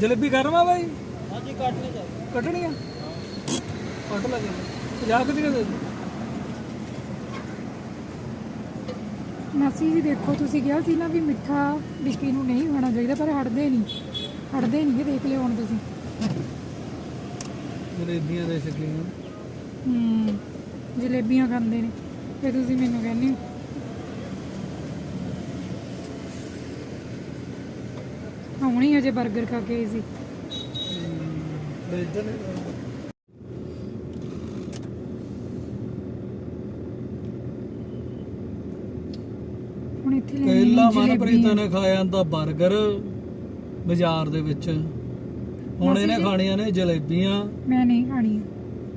ਜਲੇਬੀ ਦੇ ਬਾਈ? ਹਾਂਜੀ ਕੱਟਣੀ ਚਾਹੀਦੀ ਕੱਟਣੀ ਆ? ਕੱਟ ਲੱਗੇ 50 ਕਿੰਨੇ ਦੇ ਮਾਸੀ ਜੀ ਦੇਖੋ ਤੁਸੀਂ ਕਿਹਾ ਸੀ ਨਾ ਵੀ ਮਿੱਠਾ ਬਿਸਕੀ ਨੂੰ ਨਹੀਂ ਖਾਣਾ ਚਾਹੀਦਾ ਪਰ ਹਟਦੇ ਨਹੀਂ। ਹਟਦੇ ਨਹੀਂ ਇਹ ਦੇਖ ਲਿਓ ਹੁਣ ਤੁਸੀਂ। ਜਲੇਬੀਆਂ ਦੇ ਸ਼ਕੀਨ। ਹੂੰ। ਜਲੇਬੀਆਂ ਖਾਂਦੇ ਨੇ। ਤੇ ਤੁਸੀਂ ਮੈਨੂੰ ਕਹਿੰਦੇ ਹੋ। ਹੁਣੀ ਅਜੇ 버ਗਰ ਖਾ ਕੇ ਆਈ ਸੀ। ਹੁਣ ਇੱਥੇ ਲੈਣੀ ਪਹਿਲਾ ਮਨਪ੍ਰੀਤ ਨੇ ਖਾਇਆ ਜਾਂਦਾ 버ਗਰ ਬਾਜ਼ਾਰ ਦੇ ਵਿੱਚ। ਹੁਣ ਇਹਨੇ। ਖਾਣੀਆਂ ਨੇ ਜਲੇਬੀਆਂ। ਮੈਂ ਨਹੀਂ ਖਾਣੀ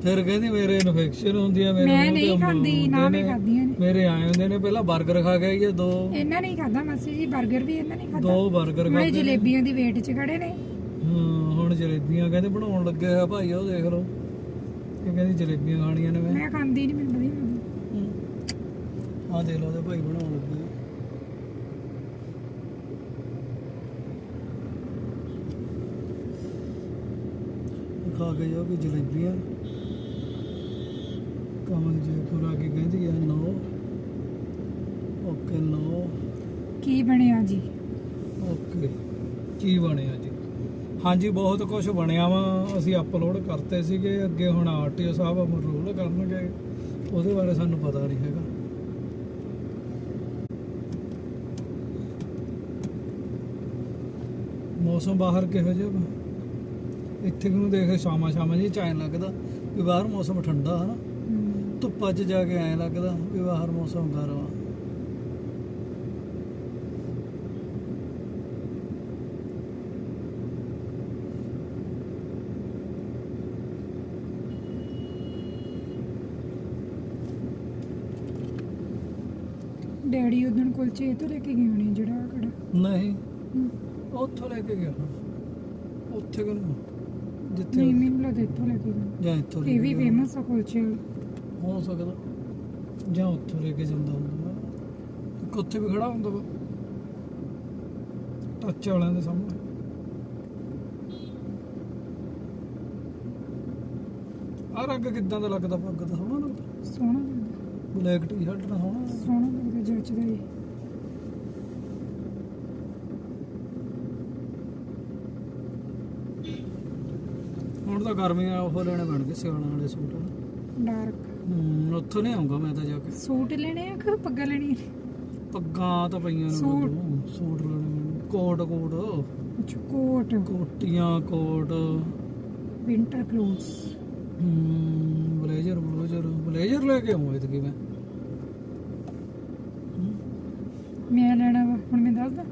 ਫਿਰ ਕਹਿੰਦੀ ਮੇਰੇ ਇਨਫੈਕਸ਼ਨ ਹੁੰਦੀ ਆ ਮੇਰੇ ਮੈਂ ਨਹੀਂ ਖਾਂਦੀ ਨਾ ਮੈਂ ਖਾਂਦੀਆਂ ਨੇ। ਮੇਰੇ ਆਏ ਹੁੰਦੇ ਨੇ ਪਹਿਲਾਂ 버ਗਰ ਖਾ ਕੇ ਆਈ ਦੋ। ਇਹਨਾਂ ਨਹੀਂ ਖਾਦਾ ਮਾਸੀ ਜੀ 버ਗਰ ਵੀ ਇਹਨਾਂ ਨਹੀਂ ਖਾਦਾ। ਦੋ 버ਗਰ ਖਾ ਮੈਂ ਜਲੇਬੀਆਂ ਦੀ ਵੇਟ 'ਚ ਖੜੇ ਨੇ। ਹਾਂ, ਹੁਣ ਜਲੇਬੀਆਂ ਕਹਿੰਦੇ ਬਣਾਉਣ ਲੱਗੇ ਆ ਭਾਈ ਉਹ ਦੇਖ ਲਓ। ਇਹ ਕਹਿੰਦੀ ਜਲੇਬੀਆਂ ਖਾਣੀਆਂ ਨੇ ਮੈਂ। ਮੈਂ ਖਾਂਦੀ ਨਹੀਂ ਮੈਨੂੰ ਵਧੀਆ ਲੱਗਦੀ। ਆਹ ਦੇਖ ਲਓ ਤੇ ਭਾਈ ਬਣਾਉਣ ਲੱਗੇ ਆ। ਖਾ ਕੇ ਵੀ ਜਲੇਬੀਆਂ। ਕਮਲ ਜੀ ਪੂਰਾ ਕੇ ਕਹਿੰਦੀ ਆ ਨੋ ਓਕੇ ਨੋ। ਕੀ ਬਣਿਆ ਜੀ? ਓਕੇ ਕੀ ਬਣਿਆ ਜੀ? ਹਾਂਜੀ ਬਹੁਤ ਕੁਝ ਬਣਿਆ ਵਾ। ਅਸੀਂ ਅਪਲੋਡ ਕਰਤੇ ਸੀਗੇ ਅੱਗੇ ਹੁਣ ਆਰਟੀਓ ਸਾਹਿਬ ਅਮਰੂਲ ਕਰਨਗੇ। ਉਹਦੇ ਬਾਰੇ ਸਾਨੂੰ ਪਤਾ ਨਹੀਂ ਹੈਗਾ। ਮੌਸਮ ਬਾਹਰ ਕਿਹੋ ਜਿਹਾ ਵਾ? ਇੱਥੇ ਨੂੰ ਦੇਖ ਸ਼ਾਮਾ ਸ਼ਾਮਾ ਜੀ ਚਾਇਨ ਲੱਗਦਾ ਵੀ ਬਾਹਰ ਮੌਸਮ ਠੰਡਾ ਹਨਾ ਧੁੱਪਾਂ 'ਚ ਜਾ ਕੇ ਐਂ ਲੱਗਦਾ ਵੀ ਬਾਹਰ ਮੌਸਮ ਗਰਮ ਆ ਡੈਡੀ ਉਦੋਂ ਕੁਲਚੇ ਤੋਂ ਲੈ ਕੇ ਗਏ ਹੋਣੇ ਜਿਹੜਾ ਆਹ ਖੜਾ ਨਹੀਂ ਹਮ, ਉੱਥੋਂ ਲੈ ਕੇ ਗਿਆ। ਉੱਥੇ ਕਿਉਂ ਜਿੱਥੇ ਨਹੀਂ ਮੈਨੂੰ ਲੱਗਦਾ ਇੱਥੋਂ ਲੈ ਕੇ ਗਏ ਜਾਂ ਇੱਥੋਂ ਲੈ ਇਹ ਕੇ ਵੀ ਗਿਆ। ਫੇਮਸ ਆ ਕੁਲਚੇ ਵਾਲਾ। ਹੋ ਸਕਦਾ। ਜਾਂ ਉੱਥੋਂ ਲੈ ਕੇ ਜਾਂਦਾ ਹੁੰਦਾ ਇੱਕ ਉੱਥੇ ਵੀ ਖੜਾ ਹੁੰਦਾ ਵਾ। ਟੱਚ ਵਾਲਿਆਂ ਦੇ ਸਾਹਮਣੇ। ਆ ਰੰਗ ਕਿੱਦਾਂ ਦਾ ਲੱਗਦਾ ਪੱਗ ਦਾ? ਸੋਹਣਾ ਲੱਗਦਾ। ਸੋਹਣਾ ਲੱਗਦਾ। ਬਲੈਕ ਟੀ-ਸ਼ਰਟ ਨਾਲ ਸੋਹਣਾ ਲੱਗਦਾ। ਸੋਹਣਾ ਲੱਗਦਾ ਜੱਚਦਾ ਇਹ। ਹੁਣ ਤਾਂ ਗਰਮੀਆਂ ਉਹ ਲੈਣੇ ਪੈਣਗੇ ਸਿਆਣਾ ਵਾਲੇ ਸੂਟ। ਡਾਰਕ ਹੂੰ ਉੱਥੋਂ ਨਹੀਂ ਆਉਂਗਾ ਮੈਂ ਤਾਂ ਜਾ ਕੇ। ਸੂਟ ਲੈਣੇ ਆ ਕਿ ਪੱਗਾਂ ਲੈਣੀਆਂ? ਨੇ ਪੱਗਾਂ ਤਾਂ ਪਈਆਂ ਨੇ ਸੂਟ। ਮੈਨੂੰ, ਸੂਟ ਲੈਣੇ। Coat coat. ਅੱਛਾ ਕੋਟ। ਕੋਟੀਆਂ ਕੋਟ। Winter clothes. ਹਮ, ਬਲੇਜ਼ਰ ਬਲੂਜ਼ਰ। ਬਲੇਜ਼ਰ ਲੈ ਕੇ ਆਉਂਗਾ ਇਤਕੀ ਮੈਂ। ਮੈਂ ਲੈਣਾ ਵਾ ਹੁਣ ਮੈਂ ਦੱਸਦਾ।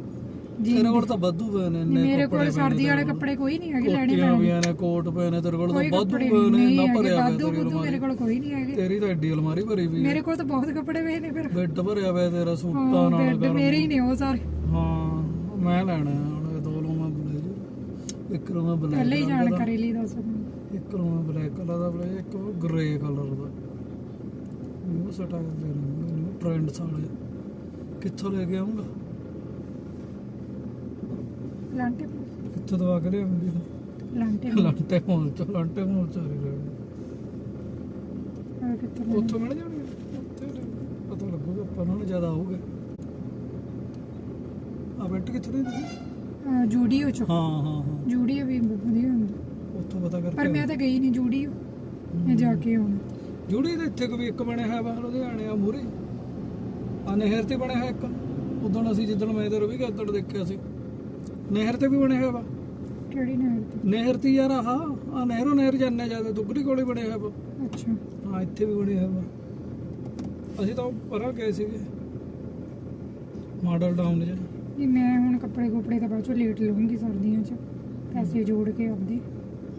ਤੇਰੇ ਕੋਲ ਤਾਂ ਵਾਧੂ ਪਏ ਨੇ ਇੰਨੇ ਮੇਰੇ ਕੋਲ ਸਰਦੀ ਵਾਲੇ ਕੱਪੜੇ ਕੋਈ ਨਹੀਂ ਹੈਗੇ। ਲੈਣੇ ਕੋਟੀਆਂ ਵੀ ਪੈਣੇ ਨੇ ਕੋਟ ਪਏ ਨੇ ਤੇਰੇ ਕੋਲ ਤਾਂ ਵਾਧੂ ਪਏ ਨੇ ਨਾ ਭਰਿਆ ਪਿਆ ਵਾਧੂ ਬੁੱਧੂ ਮੇਰੇ ਕੋਲ ਕੋਈ ਨਹੀਂ ਹੈਗੇ। ਤੇਰੀ ਤਾਂ ਐਡੀ ਅਲਮਾਰੀ ਭਰੀ ਵੀ ਮੇਰੇ ਕੋਲ ਤਾਂ ਬਹੁਤ ਕੱਪੜੇ ਪਏ ਨੇ ਫਿਰ। ਬੈੱਡ ਭਰਿਆ ਪਿਆ ਤੇਰਾ ਸੂਟਾਂ ਨਾਲ ਬੈੱਡ। ਮੇਰੇ ਹੀ ਨੇ ਉਹ ਸਾਰੇ। ਹਾਂ ਮੈਂ ਲੈਣਾ ਹੁਣ ਦੋ ਲਵਾਂ ਬਲੇਜ਼ਰ। ਇੱਕ ਲਵਾਂ ਬਲੈਕ ਪਹਿਲੇ ਹੀ ਜਾਣਕਾਰੀ ਲਈ ਦੱਸ ਇੱਕ ਲਵਾਂ ਬਲੈਕ ਕਲਰ ਦਾ ਬਲੇਜ਼ਰ ਇੱਕ ਗ੍ਰੇ ਕਲਰ ਦਾ। ਨਿਊ ਸਟਾਈਲ ਦੇ ਨੇ ਟ੍ਰੈਂਡਸ ਵਾਲੇ। ਕਿੱਥੋਂ ਲੈ ਕੇ ਆਉਂਗਾ ਲਾਂਟੇ ਕਿੱਥੋਂ ਦਵਾ ਕੇ ਲਿਆਉਂਗੀ ਲਾਂਟੇ ਲੰਟੇ ਲੰਟੇ ਮੋਲ ਤੋਂ ਹੀ ਲੈਣੀ। ਆ ਕਿੱਥੇ ਲੈਣੇ? ਉੱਥੋਂ ਮਿਲ ਜਾਣਗੇ। ਉੱਥੇ ਲੈ- ਪਤਾ ਲੱਗੂਗਾ ਆਪਾਂ ਨੂੰ ਜ਼ਿਆਦਾ ਆਊਗਾ। ਆ ਬੈਠ ਕਿੱਥੋਂ ਦੇ ਅਹ ਜੂਡੀਓ ਚ। ਹਾਂ ਹਾਂ ਹਾਂ। ਜੂਡੀਓ ਵੀ ਵਧੀਆ ਹੁੰਦਾ। ਉੱਥੋਂ ਪਤਾ ਕਰਕੇ ਪਰ ਮੈਂ ਤਾਂ ਗਈ ਨਹੀਂ ਜੂਡੀਓ। ਮੈਂ ਜਾ ਕੇ ਆਉਣਾ। ਜੁੜੀ ਦੇ ਇੱਥੇ ਕੋਈ ਇੱਕ ਬਣਿਆ ਹੈ ਵਾ ਲੁਧਿਆਣੇ ਆ ਮੂਰੇ ਆ ਨਹਿਰ ਤੇ ਬਣਿਆ ਹੈ ਇੱਕ। ਉਦੋਂ ਅਸੀਂ ਜਿੱਦਣ ਮੈਂ ਤੇ ਰਵੀ ਗਿਆ ਉਦੋਂ ਦੇਖਿਆ ਸੀ। ਨਹਿਰ ਤੇ ਵੀ ਬਣਿਆ ਹੈ ਵਾ। ਕਿਹੜੀ ਨਹਿਰ ਤੇ? ਨਹਿਰ ਤੇ ਯਾਰ ਆਹ ਆ ਨਹਿਰੋਂ ਨਹਿਰ ਜਾਂਦੇ ਜਾਂਦੇ ਦੁੱਗਰੀ ਕੋਲੇ ਬਣਿਆ ਹੈ ਵਾ। ਅੱਛਾ। ਹਾਂ ਇੱਥੇ ਵੀ ਬਣਿਆ ਹੈ ਵਾ। ਅਸੀਂ ਤਾਂ ਪਰਾਂ ਗਏ ਸੀਗੇ। ਮਾਡਲ ਟਾਊਨ 'ਚ। ਨਹੀਂ ਮੈਂ ਹੁਣ ਕੱਪੜੇ ਕੁਪੜੇ ਤਾਂ ਬਾਅਦ ਚੋਂ ਲੇਟ ਲਵਾਂਗੀ ਸਰਦੀਆਂ 'ਚ। ਪੈਸੇ ਜੋੜ ਕੇ ਆਪਦੇ।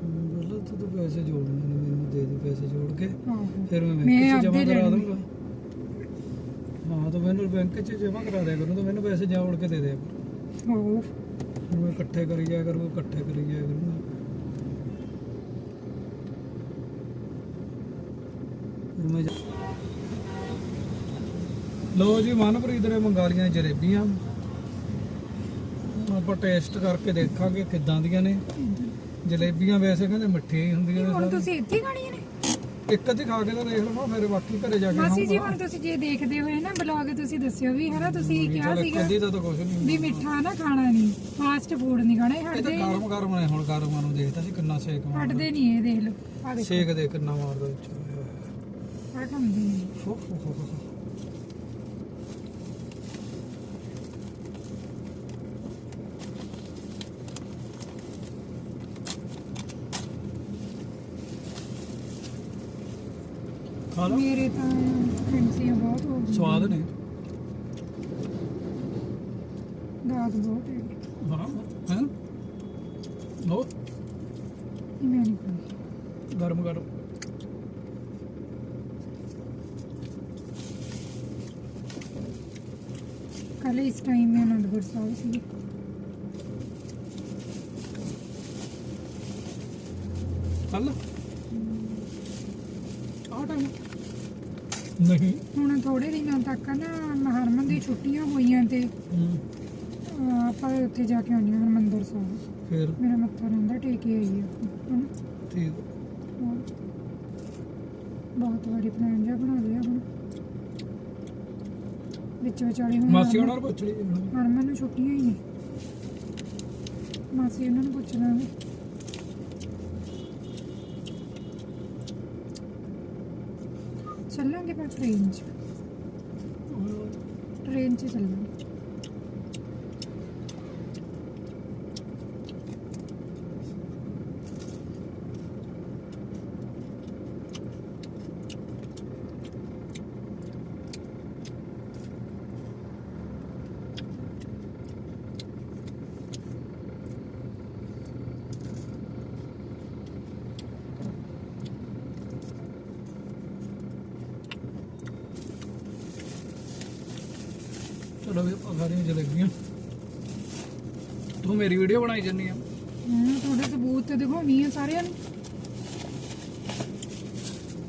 ਬੋਲਾ ਤੂੰ ਤਾਂ ਪੈਸੇ ਜੋੜਨੇ ਨੇ ਮੈਨੂੰ ਦੇ ਦੇ ਪੈਸੇ ਜੋੜ ਕੇ। ਆਹੋ। ਫਿਰ ਮੈਂ ਮੈਂ ਬੈਂਕ 'ਚ ਜਮ੍ਹਾਂ ਆਪਦੇ ਕਰਾ ਲੈਣੇ। ਦੂੰਗਾ ਹਾਂ ਤਾਂ ਮੈਨੂੰ ਬੈਂਕ 'ਚ ਜਮ੍ਹਾਂ ਕਰਾ ਦਿਆ ਕਰੂੰ ਤਾਂ ਮੈਨੂੰ ਪੈਸੇ ਜੋੜ ਕੇ ਦੇ ਦਿਆ ਕਰ। ਹੋਰ? ਫਿਰ ਮੈਂ ਇਕੱਠੇ ਕਰੀ ਜਾਇਆ ਕਰੂੰ ਇਕੱਠੇ ਕਰੀ ਜਾਇਆ ਫਿਰ ਮੈਂ ਜਾ- ਮਨਪ੍ਰੀਤ ਨੇ ਮੰਗਾ ਲੀਆਂ ਜਲੇਬੀਆਂ ਆਪਾਂ ਟੇਸਟ ਕਰਕੇ ਦੇਖਾਂਗੇ ਕਿੱਦਾਂ ਦੀਆਂ ਨੇ। ਜਲੇਬੀਆਂ ਵੈਸੇ ਕਹਿੰਦੇ ਮਿੱਠੀਆਂ ਹੀ ਹੁੰਦੀਆਂ ਨੇ ਹੁਣ। ਤੁਸੀਂ ਇੱਥੇ ਖਾਣੀਆਂ ਨੇ? ਇੱਕ ਅੱਧੀ ਖਾ ਕੇ ਤਾਂ ਦੇਖ ਲਵਾਂ ਫਿਰ ਬਾਕੀ ਘਰੇ ਜਾ ਕੇ ਮਾਸੀ ਜੀ। ਹੁਣ ਤੁਸੀਂ ਜੇ ਦੇਖਦੇ ਹੋਏ ਨਾ ਬਲੌਗ ਤੁਸੀਂ ਦੱਸਿਓ ਵੀ ਹਨਾ ਤੁਸੀਂ ਕਿਹਾ ਸੀਗਾ ਅੱਧੀ ਤਾਂ ਕੁਝ ਨਹੀਂ ਵੀ ਮਿੱਠਾ ਨਾ ਖਾਣਾ ਨਹੀਂ ਫਾਸਟ ਫੂਡ ਨਹੀਂ ਖਾਣਾ ਇਹ ਇਹ ਤਾਂ ਹਟਦੇ ਗਰਮ ਗਰਮ ਨੇ ਹੁਣ ਗਰਮ ਨੂੰ ਦੇਖਦਾ ਸੀ ਕਿੰਨਾ ਸੇਕ ਮਾਰਦਾ ਹਟਦੇ ਨਹੀਂ ਇਹ ਦੇਖ ਲਓ ਆ ਦੇਖੋ। ਸੇਕ ਦੇ ਕਿੰਨਾ ਮਾਰਦਾ ਵਿੱਚ। ਆ ਖਾਂਦੇ ਨੇ। ਹੋ ਹੋ ਹੋ ਹੋ। ਖਾ ਲਾ ਮੇਰੇ ਤਾਂ ਫਿੰਸੀਆਂ ਬਹੁਤ ਹੋ ਗਈਆਂ। ਸਵਾਦ ਨੇ। ਦਾਗ ਬਹੁਤ ਹੈ। ਹਾਂ? ਹੈ ਲੋ ਗਰਮ ਗਰਮ ਕੱਲ ਇਸ ਟਾਈਮ ਮੈਂ ਅਨੰਦਪੁਰ ਸਾਹਿਬ ਸੀ ਕੱਲ ਆ ਟਾਈਮ ਨਹੀਂ। ਹੁਣ ਥੋੜੇ ਦਿਨਾਂ ਤੱਕ ਨਾ ਮਹਰਮਨ ਦੀ ਛੁੱਟੀਆਂ ਹੋਈਆਂ ਤੇ ਅਹ, ਆਪਾਂ ਉੱਥੇ ਜਾ ਕੇ ਆਉਂਦੇ ਹਾਂ ਹਰਮੰਦਰ ਸਾਹਿਬ। ਫਿਰ? ਮੇਰਾ ਮੱਥਾ ਰਹਿੰਦਾ ਟੇਕੇ ਆਈ ਹਨਾ? ਠੀਕ। ਬਹੁਤ ਵਾਰੀ ਪਲਾਨ ਜਿਹਾ ਬਣਾ ਲਿਆ ਹੁਣ। ਵਿੱਚ ਵਿਚਾਲੇ ਹੁਣ ਮਾਸੀ ਉਹਨਾਂ ਨੂੰ ਪੁੱਛ ਲਈ। ਹਰਮਨ ਨੂੰ ਛੁੱਟੀਆਂ ਹੀ ਨੇ। ਮਾਸੀ ਉਹਨਾਂ ਨੂੰ ਪੁੱਛ ਲਾਂਗੇ ਚੱਲਾਂਗੇ ਪਰ ਟ੍ਰੇਨ 'ਚ ਟ੍ਰੇਨ 'ਚ ਚੱਲਾਂਗੇ ਚਲੋ ਵੀ ਆਪਾਂ ਸਾਰੀਆਂ ਜਲੇਬੀਆਂ ਤੂੰ ਮੇਰੀ ਵੀਡੀਓ ਬਣਾਈ ਜੰਨੀ ਆ। ਮੈਂ ਤੁਹਾਡੇ ਸਬੂਤ ਤੇ ਦਿਖਾਉਣੀ ਆ ਸਾਰਿਆਂ ਨੂੰ।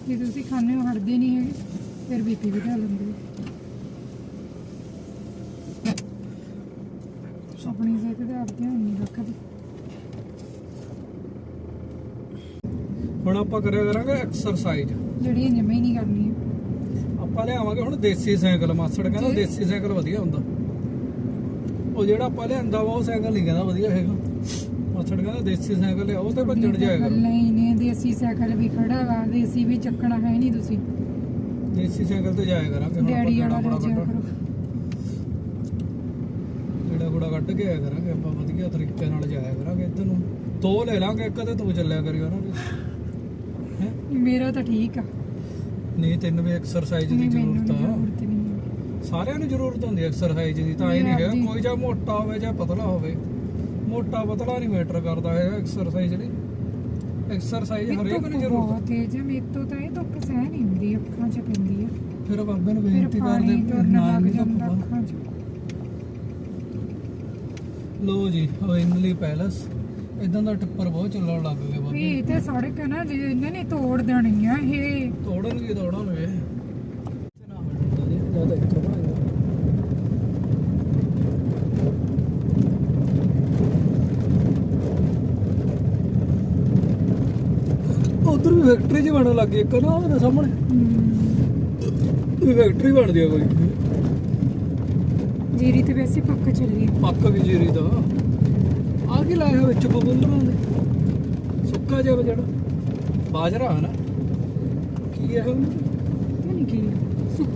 ਜੇ ਤੁਸੀਂ ਖਾਣੇ ਹੋ ਹਟਦੇ ਨਹੀਂ ਹੈਗੇ ਫਿਰ ਬੀਪੀ ਵਧਾ ਲੈਂਦੇ ਹੋ। ਆਪਣੀ ਸਿਹਤ ਦਾ ਆਪ ਧਿਆਨ ਨਹੀਂ ਰੱਖਦੇ। ਹੁਣ ਆਪਾਂ ਕਰਿਆ ਕਰਾਂਗੇ ਐਕਸਰਸਾਈਜ਼ ਜਿਹੜੀਆਂ ਜਮਾ ਹੀ ਨਹੀਂ ਕਰਨੀਆਂ ਆਪਾਂ ਲਿਆਵਾਂਗੇ ਹੁਣ ਦੇਸੀ ਸਾਈਕਲ ਮਾਸੜ ਕਹਿੰਦਾ ਜੀ। ਦੇਸੀ ਸਾਈਕਲ ਵਧੀਆ ਹੁੰਦਾ। ਉਹ ਜਿਹੜਾ ਆਪਾਂ ਲਿਆਂਦਾ ਵਾ ਉਹ ਸਾਈਕਲ ਨਹੀਂ ਕਹਿੰਦਾ ਵਧੀਆ ਹੈਗਾ। ਮਾਸੜ ਕਹਿੰਦਾ ਦੇਸੀ ਸਾਈਕਲ ਲਿਆਓ ਤੇ ਭੱਜਣ ਜਾਏਗਾ ਗੱਲਾਂ ਹੀ ਨੇ ਦੇਸੀ ਸਾਈਕਲ ਵੀ ਖੜਾ ਵਾ ਦੇਸੀ ਵੀ ਚੱਕਣਾ ਹੈ ਨਹੀਂ ਤੁਸੀਂ। ਦੇਸੀ ਸਾਈਕਲ ਤੇ ਜਾਇਆ ਕਰਾਂਗੇ ਹੁਣ ਡੈਡੀ ਵਾਲਾ ਕਰੋ ਜਿਹੜਾ ਕੱਢ ਕੇ ਆਇਆ ਕਰਾਂਗੇ ਆਪਾਂ ਵਧੀਆ ਤਰੀਕੇ ਨਾਲ ਜਾਇਆ ਕਰਾਂਗੇ ਇੱਧਰ ਨੂੰ। ਦੋ ਲੈ ਲਾਂਗੇ ਇੱਕ ਤੇ ਤੂੰ ਚੱਲਿਆ ਕਰਿਓ ਨਾ ਹੈ? ਮੇਰਾ ਤਾਂ ਠੀਕ ਆ। ਨਹੀਂ ਤੈਨੂੰ ਵੀ ਐਕਸਰਸਾਈਜ਼ ਦੀ ਨਹੀਂ, ਜ਼ਰੂਰਤ ਆ। ਨਹੀਂ। ਸਾਰਿਆਂ ਨੂੰ ਜ਼ਰੂਰਤ ਹੁੰਦੀ ਐਕਸਰਸਾਈਜ਼ ਦੀ ਤਾਂ ਇਹ ਨਹੀਂ ਆਪਦੀ- ਕੋਈ ਜਾਂ ਮੋਟਾ ਹੋਵੇ ਜਾਂ ਪਤਲਾ ਹੋਵੇ ਮੋਟਾ ਪਤਲਾ ਨਹੀਂ ਮੈਟਰ ਕਰਦਾ ਹੈ ਐਕਸਰਸਾਈਜ਼ ਲਈ ਐਕਸਰਸਾਈਜ਼ ਇੱਕ ਹਰੇਕ ਨੂੰ ਜ਼ਰੂਰਤ ਬਹੁਤ ਤੇਜ਼ ਹੈ ਮੇਰੇ ਤੋਂ ਤਾਂ ਇਹ ਧੁੱਪ ਸਹਿ ਨਹੀਂ ਹੁੰਦੀ ਅੱਖਾਂ 'ਚ ਪੈਂਦੀ ਆ ਫਿਰ ਬਾਬੇ ਨੂੰ ਬੇਨਤੀ ਕਰਦੇ ਤੁਰਨ ਨਾ ਲੱਗ ਵੀ ਜਾਂਦਾ ਧੁੱਪ ਅੱਖਾਂ 'ਚ। ਲੋ ਜੀ ਹੋਇਨਲੀ ਪੈਲਸ ਇਦਾਂ ਦਾ ਟਿੱਪਰ ਬਹੁਤ ਚੱਲਣ ਲੱਗ ਗਿਆ ਬਾਬੇ। ਇਹ ਤੇ ਸੜਕ ਹੈ ਨਾ ਜੇ ਇਹਨਾਂ ਨੇ ਤੋੜ ਦੇਣੀ ਆ ਇਹ ਤੋੜਨਗੇ ਤੋੜਨਗੇ ਉਧਰ ਵੀ ਫੈਕਟਰੀ ਜੀ ਬਣਨ ਲੱਗੀ ਇੱਕ ਨਾ ਉਹਦੇ ਸਾਹਮਣੇ। ਫੈਕਟਰੀ ਬਣਦੀ ਆ ਕੋਈ। ਜੀਰੀ ਤੇ ਵੈਸੇ ਪੱਕ ਚੱਲੀ। ਪੱਕ ਵੀ ਜੀਰੀ ਦਾ ਆ ਕੀ ਲਾਇਆ ਵਿੱਚ ਬਬੂਲਰਾਂ ਦੇ? ਸੁੱਕਾ ਜਿਹਾ ਜਿਹੜਾ। ਬਾਜਰਾ ਹੈ ਨਾ। ਕੀ ਹੈ ਉਹ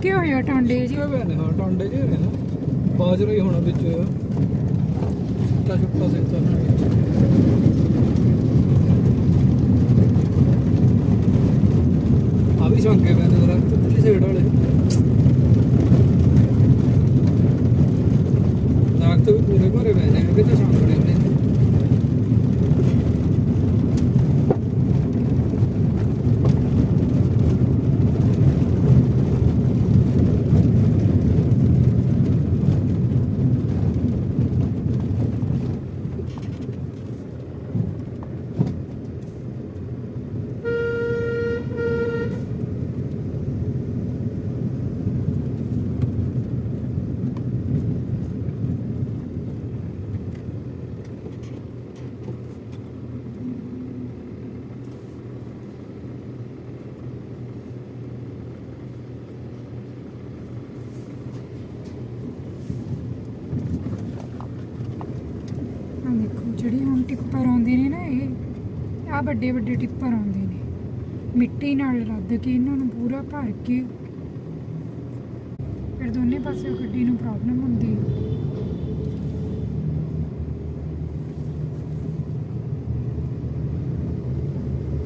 ਆ। ਹੋਏ ਆ ਟਾਂਡੇ ਜੀ? ਸੁੱਕੇ ਨੇ? ਹਾਂ ਟਾਂਡੇ ਜਿਹੇ ਨੇ। ਬਾਜਰਾ ਹੀ ਹੋਣਾ ਵਿੱਚ। ਚਿੱਟਾ ਚੁੱਟਾ ਦੇ ਤਾਂ ਆ ਵੀ ਸੰਕੇ ਪਏ ਨੇ ਦਰਖਤ ਪਿਛਲੀ ਵਾਲੇ। ਦਰਖਤ ਵੀ ਪੂਰੇ ਭਰੇ ਪੈ ਨੇ। ਕਿਤੇ ਸੰਕੜੇ ਨੇ ਆ ਦੇਖੋ ਜਿਹੜੇ ਹੁਣ ਟਿੱਪਰ ਆਉਂਦੇ ਨੇ ਨਾ ਇਹ ਆ ਵੱਡੇ ਵੱਡੇ ਟਿੱਪਰ ਆਉਂਦੇ ਨੇ ਮਿੱਟੀ ਨਾਲ ਲੱਦ ਕੇ ਇਹਨਾਂ ਨੂੰ ਪੂਰਾ ਭਰ ਕੇ, ਫਿਰ ਦੋਨੇ ਪਾਸੇ ਗੱਡੀ ਨੂੰ ਪ੍ਰੋਬਲਮ ਹੁੰਦੀ ਹੈ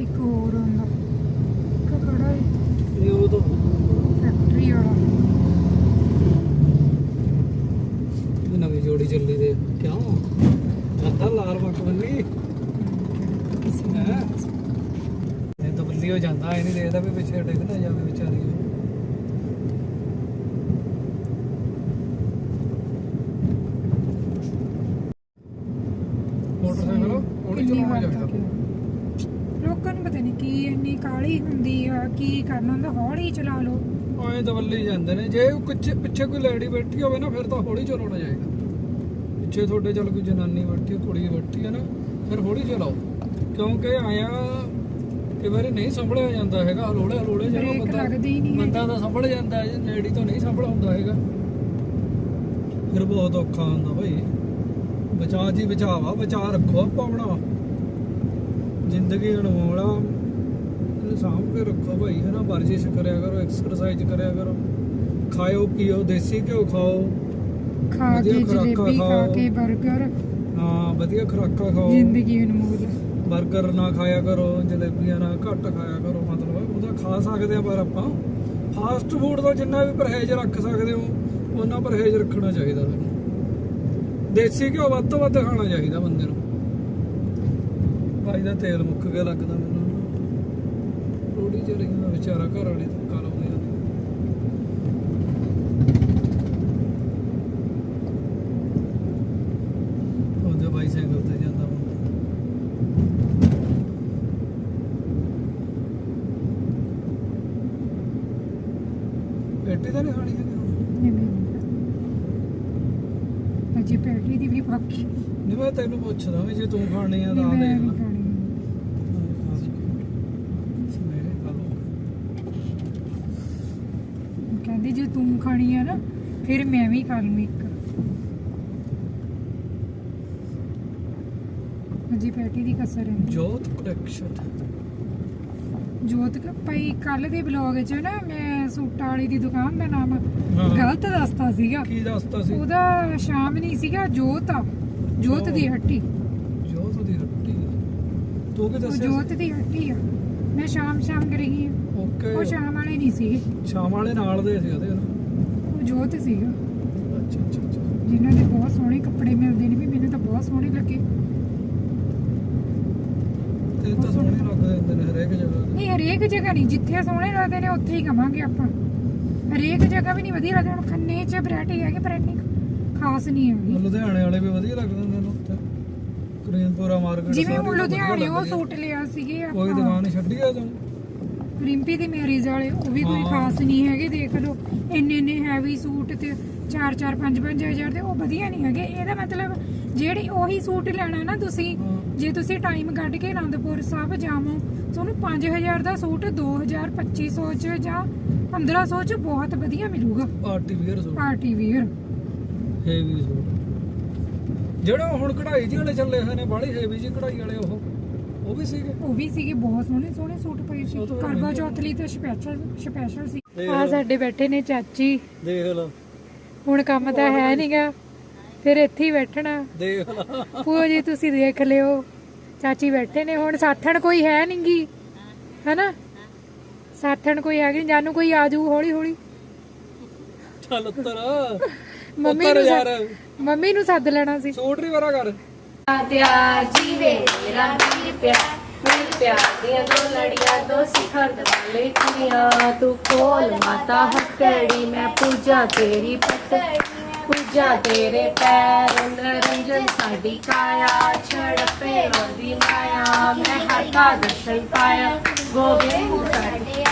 ਇੱਕ ਹੋਰ ਆਉਂਦਾ ਇੱਕ ਖੜਾ ਹੈ ਇਹ ਉਹ ਤਾਂ ਫੈਕਟਰੀ ਵਾਲਾ ਇਹ ਨਵੀਂ ਜੋੜੀ ਚੱਲੀ ਦੇ ਕਿਉਂ ਅੱਧਾ ਲਾਲ ਮੱਕ ਬੰਨੀ ਕਿਸੇ ਨੇ ਹੈਂ? ਇਹ ਤਾਂ ਹੋ ਜਾਂਦਾ ਐ ਨਹੀਂ ਦੇਖਦਾ ਵੀ ਪਿੱਛੇ ਡਿੱਗ ਨਾ ਜਾਵੇ ਵਿਚਾਰੀ ਉਹ। ਮੋਟਰਸਾਈਕਲ ਹੌਲੀ ਕਿੰਨੀ ਚਲਾਉਣਾ ਵਾਰ ਚਾਹੀਦਾ ਤੱਕ। ਲੋਕਾਂ ਨੂੰ ਪਤਾ ਨਹੀਂ ਕੀ ਇੰਨੀ ਕਾਲੀ ਹੁੰਦੀ ਆ ਕੀ ਕਰਨਾ ਹੁੰਦਾ ਹੌਲੀ ਚਲਾ ਲਓ ਐਂ ਦਵੱਲੀ ਜਾਂਦੇ ਨੇ ਜੇ ਉਹ ਪਿੱਛੇ ਪਿੱਛੇ ਕੋਈ ਲੇਡੀ ਬੈਠੀ ਹੋਵੇ ਨਾ ਫਿਰ ਤਾਂ ਹੌਲੀ ਚਲਾਉਣਾ ਚਾਹੀਦਾ ਪਿੱਛੇ ਤੁਹਾਡੇ ਚੱਲ ਕੋਈ ਜਨਾਨੀ ਬੈਠੀ ਕੁੜੀ ਬੈਠੀ ਹੈ ਨਾ ਫਿਰ ਹੌਲੀ ਚਲਾਓ ਕਿਉਂਕਿ ਆਇਆ ਕਈ ਵਾਰੀ ਨਹੀਂ ਸੰਭਲਿਆ ਜਾਂਦਾ ਹੈਗਾ ਹਲੋੜੇ ਜਦੋਂ ਬ੍ਰੇਕ ਬੰਦਾ ਲੱਗਦੀ ਹੀ ਨਹੀਂ ਬੰਦਾ ਤਾਂ ਸੰਭਲ ਜਾਂਦਾ ਹੈ ਲੇਡੀ ਤੋਂ ਨਹੀਂ ਸੰਭਲ ਹੁੰਦਾ ਹੈਗਾ। ਫਿਰ ਬਹੁਤ ਔਖਾ ਹੁੰਦਾ ਭਾਈ ਬਚਾ ਜੀ ਬਚਾਵਾ ਬਚਾ ਰੱਖੋ ਆਪਣਾ। ਜ਼ਿੰਦਗੀ ਅਨਮੋਲ ਆ। ਇਹਨੂੰ ਸਾਂਭ ਕੇ ਰੱਖੋ ਭਾਈ ਹੈ ਨਾ? ਵਰਜਿਸ਼ ਕਰਿਆ ਕਰੋ ਐਕਸਰਸਾਈਜ਼ ਕਰਿਆ ਕਰੋ। ਖਾਓ ਪੀਓ ਦੇਸੀ ਘਿਓ ਖਾਓ। ਖਾ ਵਧੀਆ ਕੇ ਖੁਰਾਕਾਂ ਜਲੇਬੀ ਖਾ ਖਾਓ। ਕੇ 버ਗਰ ਹਾਂ ਵਧੀਆ ਖੁਰਾਕਾਂ ਖਾਓ। ਜ਼ਿੰਦਗੀ ਅਨਮੋਲ 버ਗਰ ਨਾ ਖਾਇਆ ਕਰੋ, ਜਲੇਬੀਆਂ ਨਾ ਘੱਟ ਖਾਇਆ ਕਰੋ, ਮਤਲਬ ਉਹਦਾ ਖਾ ਸਕਦੇ ਆ ਪਰ ਆਪਾਂ। ਫਾਸਟ ਫੂਡ ਦਾ ਜਿੰਨਾ ਵੀ ਪਰਹੇਜ਼ ਰੱਖ ਸਕਦੇ ਹੋ, ਉਹਨਾਂ ਪਰਹੇਜ਼ ਰੱਖਣਾ ਚਾਹੀਦਾ ਸਾਨੂੰ। ਦੇਸੀ ਘਿਓ ਵੱਧ ਤੋਂ ਵੱਧ ਖਾਣਾ ਚਾਹੀਦਾ ਬੰਦੇ ਨੂੰ। ਭਾਈ ਦਾ ਤੇਲ ਮੁੱਕ ਗਿਆ ਲੱਗਦਾ ਮੈਨੂੰ। ਰੋੜੀ ਚ ਰਹੀ ਵਿਚਾਰਾ ਘਰ ਵਾਲੇ ਧੱਕਾ ਲਾਉਂਦੀ ਆ ਉਹਦੇ ਬਾਈਸਾਈਕਲ ਤੇ ਜਾਂਦਾ ਬੰਦਾ ਪੇਟੀ ਤਾਂ ਨਹੀਂ ਖਾਣੀ ਹੈਗੀ ਹੁਣ ਨਹੀਂ ਮੈਂ ਅਜੇ ਬਾਕੀ। ਨਹੀਂ ਮੈਂ ਤੈਨੂੰ ਪੁੱਛਦਾ ਵੀ ਜੇ ਤੂੰ ਖਾਣੀ ਆ ਤਾਂ ਦੇਖ ਲੈ। ਕਹਿੰਦੀ ਜੇ ਤੂੰ ਖਾਣੀ ਆ ਨਾ ਫਿਰ ਮੈਂ ਵੀ ਖਾ ਲੂੰ ਇੱਕ। ਅਜੀ ਪੈਟੀ ਦੀ ਕਸਰ ਹੈ ਜੋਤ ਪ੍ਰੋਡਕਸ਼ਨ ਜੋਤ ਕ- ਭਾਈ ਕੱਲ ਦੇ ਬਲੌਗ 'ਚ ਨਾ ਮੈਂ ਸੂਟਾਂ ਵਾਲੀ ਦੀ ਦੁਕਾਨ ਦਾ ਨਾਮ। ਗਲਤ ਦੱਸਤਾ ਸੀਗਾ। ਕੀ ਦੱਸਤਾ ਸੀ? ਉਹਦਾ ਸ਼ਾਮ ਨਹੀਂ ਸੀਗਾ ਜੋਤ ਆ। ਜੋਤ ਦੀ ਹੱਟੀ। ਜੋਤ ਦੀ ਹੱਟੀ। ਤੂੰ ਕੀ ਦੱਸਿਆ ਜੋਤ ਦੀ ਹੱਟੀ ਆ। ਮੈਂ ਸ਼ਾਮ ਸ਼ਾਮ ਕਰੇਗੀ ਓਕੇ। ਉਹ ਸ਼ਾਮ ਵਾਲੇ ਨਹੀਂ ਸੀਗੇ। ਸ਼ਾਮ ਵਾਲੇ ਨਾਲ ਦੇ ਸੀ ਉਹਦੇ। ਉਹ ਜੋਤ ਸੀਗਾ। ਅੱਛਾ ਅੱਛਾ। ਜਿਨ੍ਹਾਂ ਦੇ ਬਹੁਤ ਸੋਹਣੇ ਕੱਪੜੇ ਮਿਲਦੇ ਨੇ ਵੀ ਮੈਨੂੰ ਤਾਂ ਬਹੁਤ ਸੋਹਣੇ ਲੱਗੇ। ਤੇ ਤਾਂ ਸੋਹਣੇ ਲੱਗਦੇ ਹੁੰਦੇ ਨੇ ਹਰੇਕ ਜਗ੍ਹਾ ਤੇ। ਨਹੀਂ ਹਰੇਕ ਜਗ੍ਹਾ ਨਹੀਂ ਜਿੱਥੇ ਸੋਹਣੇ ਲੱਗਦੇ ਨੇ ਉੱਥੇ ਹੀ ਕਵਾਂਗੇ ਆਪਾਂ। ਹਰੇਕ ਜਗ੍ਹਾ ਵੀ ਨਹੀਂ ਵਧੀਆ ਲੱਗਦੇ ਹੁਣ ਖੰਨੇ 'ਚ ਵੈਰਾਈਟੀ ਹੈਗੀ ਪਰ ਇੰਨੀ ਖਾਸ ਨਹੀਂ ਹੈਗੀ। ਲੁਧਿਆਣੇ ਵਾਲੇ ਵੀ ਵਧੀਆ ਲੱਗਦੇ ਹੁੰਦੇ ਨੇ ਉੱਥੇ। ਕਰੀਮਪੁਰਾ ਮਾਰਕੀਟ ਜਿਵੇਂ ਹੁਣ ਲੁਧਿਆਣੇ ਉਹ ਸੂਟ ਲਿਆ ਸੀਗੇ ਕੋਈ ਆਪਾਂ ਦੁਕਾਨ ਛੱਡੀ ਆ ਤੂੰ? ਰਿੰਪੀ ਦੀ ਮੈਰਿਜ ਵਾਲੇ ਉਹ ਵੀ ਕੋਈ ਹਾਂ। ਖਾਸ ਨਹੀਂ ਹੈਗੇ ਦੇਖ ਲਓ। ਇੰਨੇ ਇੰਨੇ ਹੈਵੀ ਸੂਟ ਤੇ 4 4 5 5 ਹਜ਼ਾਰ ਦੇ ਉਹ ਵਧੀਆ ਨਹੀਂ ਹੈਗੇ। ਇਹਦਾ ਮਤਲਬ ਜਿਹੜੀ ਉਹੀ ਸੂਟ ਲੈਣਾ ਨਾ ਤੁਸੀਂ ਹਾਂ। ਜੇ ਤੁਸੀਂ ਟਾਈਮ ਕੱਢ ਕੇ ਆਨੰਦਪੁਰ ਸਾਹਿਬ ਜਾਵੋ ਤੁਹਾਨੂੰ 5000 ਦਾ ਸੂਟ 2000 2500 ਚ ਜਾਂ 1500 ਚ ਬਹੁਤ ਵਧੀਆ ਮਿਲੂਗਾ। Party wear suit. Party wear heavy suit. ਜਿਹੜਾ ਹੁਣ ਕਢਾਈ ਜਿਹੇ ਵਾਲੇ ਚੱਲੇ ਹੋਏ ਨੇ ਬਾਹਲੀ ਹੈਵੀ ਜੀ ਕਢਾਈ ਵਾਲੇ ਉਹ ਉਹ ਵੀ ਸੀਗੇ? ਉਹ ਵੀ ਸੀਗੇ ਬਹੁਤ ਸੋਹਣੇ ਸੋਹਣੇ ਸੂਟ ਪਏ ਸੀ। ਕਰਵਾ ਚੌਥ ਲਈ ਤਾਂ ਸਪੈਸ਼ਲ ਸਪੈਸ਼ਲ ਸੀ। ਆ ਲਓ। ਸਾਡੇ ਬੈਠੇ ਨੇ ਚਾਚੀ। ਦੇਖ ਲਾ। ਹੁਣ ਕੰਮ ਤਾਂ ਹੈ ਨਹੀਂਗਾ ਫਿਰ ਇੱਥੇ ਹੀ ਬੈਠਣਾ। ਦੇਖ ਲਾ। ਭੂਆ ਜੀ ਤੁਸੀਂ ਦੇਖ ਲਿਓ। ਚਾਚੀ ਬੈਠੇ ਨੇ ਹੁਣ ਸਾਥਣ ਕੋਈ ਹੈ ਨਹੀਂਗੀ ਹੈਨਾ? ਸਾਥਣ ਕੋਈ ਹੈਗੀ ਜਾਨੂੰ ਕੋਈ ਆਜੂ ਹੌਲੀ ਹੌਲੀ। ਚੱਲ ਉੱਤਰ। ਮੰਮੀ ਨੂੰ ਯਾਰ। ਸੱਦ- ਮੰਮੀ ਨੂੰ ਸੱਦ ਲੈਣਾ ਸੀ। ਸੂਟ ਨਹੀਂ ਵਾਰਾ ਕਰ। ਤਿਆਰ ਜੀਵੇ ਮੇਰਾ ਵੀਰ ਪਿਆਰ ਮੇਰੇ ਪਿਆਰ ਦੀਆਂ ਦੋ ਲੜੀਆਂ ਦੋ ਸਿਖਰ ਵਾਲੇ ਕੁੜੀਆਂ ਤੂੰ ਕੋਲ ਮਾਤਾ ਹੱਕੜੀ ਮੈਂ ਪੂਜਾ ਤੇਰੀ ਪੱਤੜੀ ਪੂਜਾ ਤੇਰੇ ਪੈਰ ਨਰੰਜਨ ਸਾਡੀ ਕਾਇਆ ਛੜਪੇ ਵਦੀ ਮਾਇਆ। ਮੈਂ ਹਰ ਕਾ ਦਰਸ਼ਨ ਪਾਇਆ। ਗੋਬਿੰਦ ਸਾਡੇ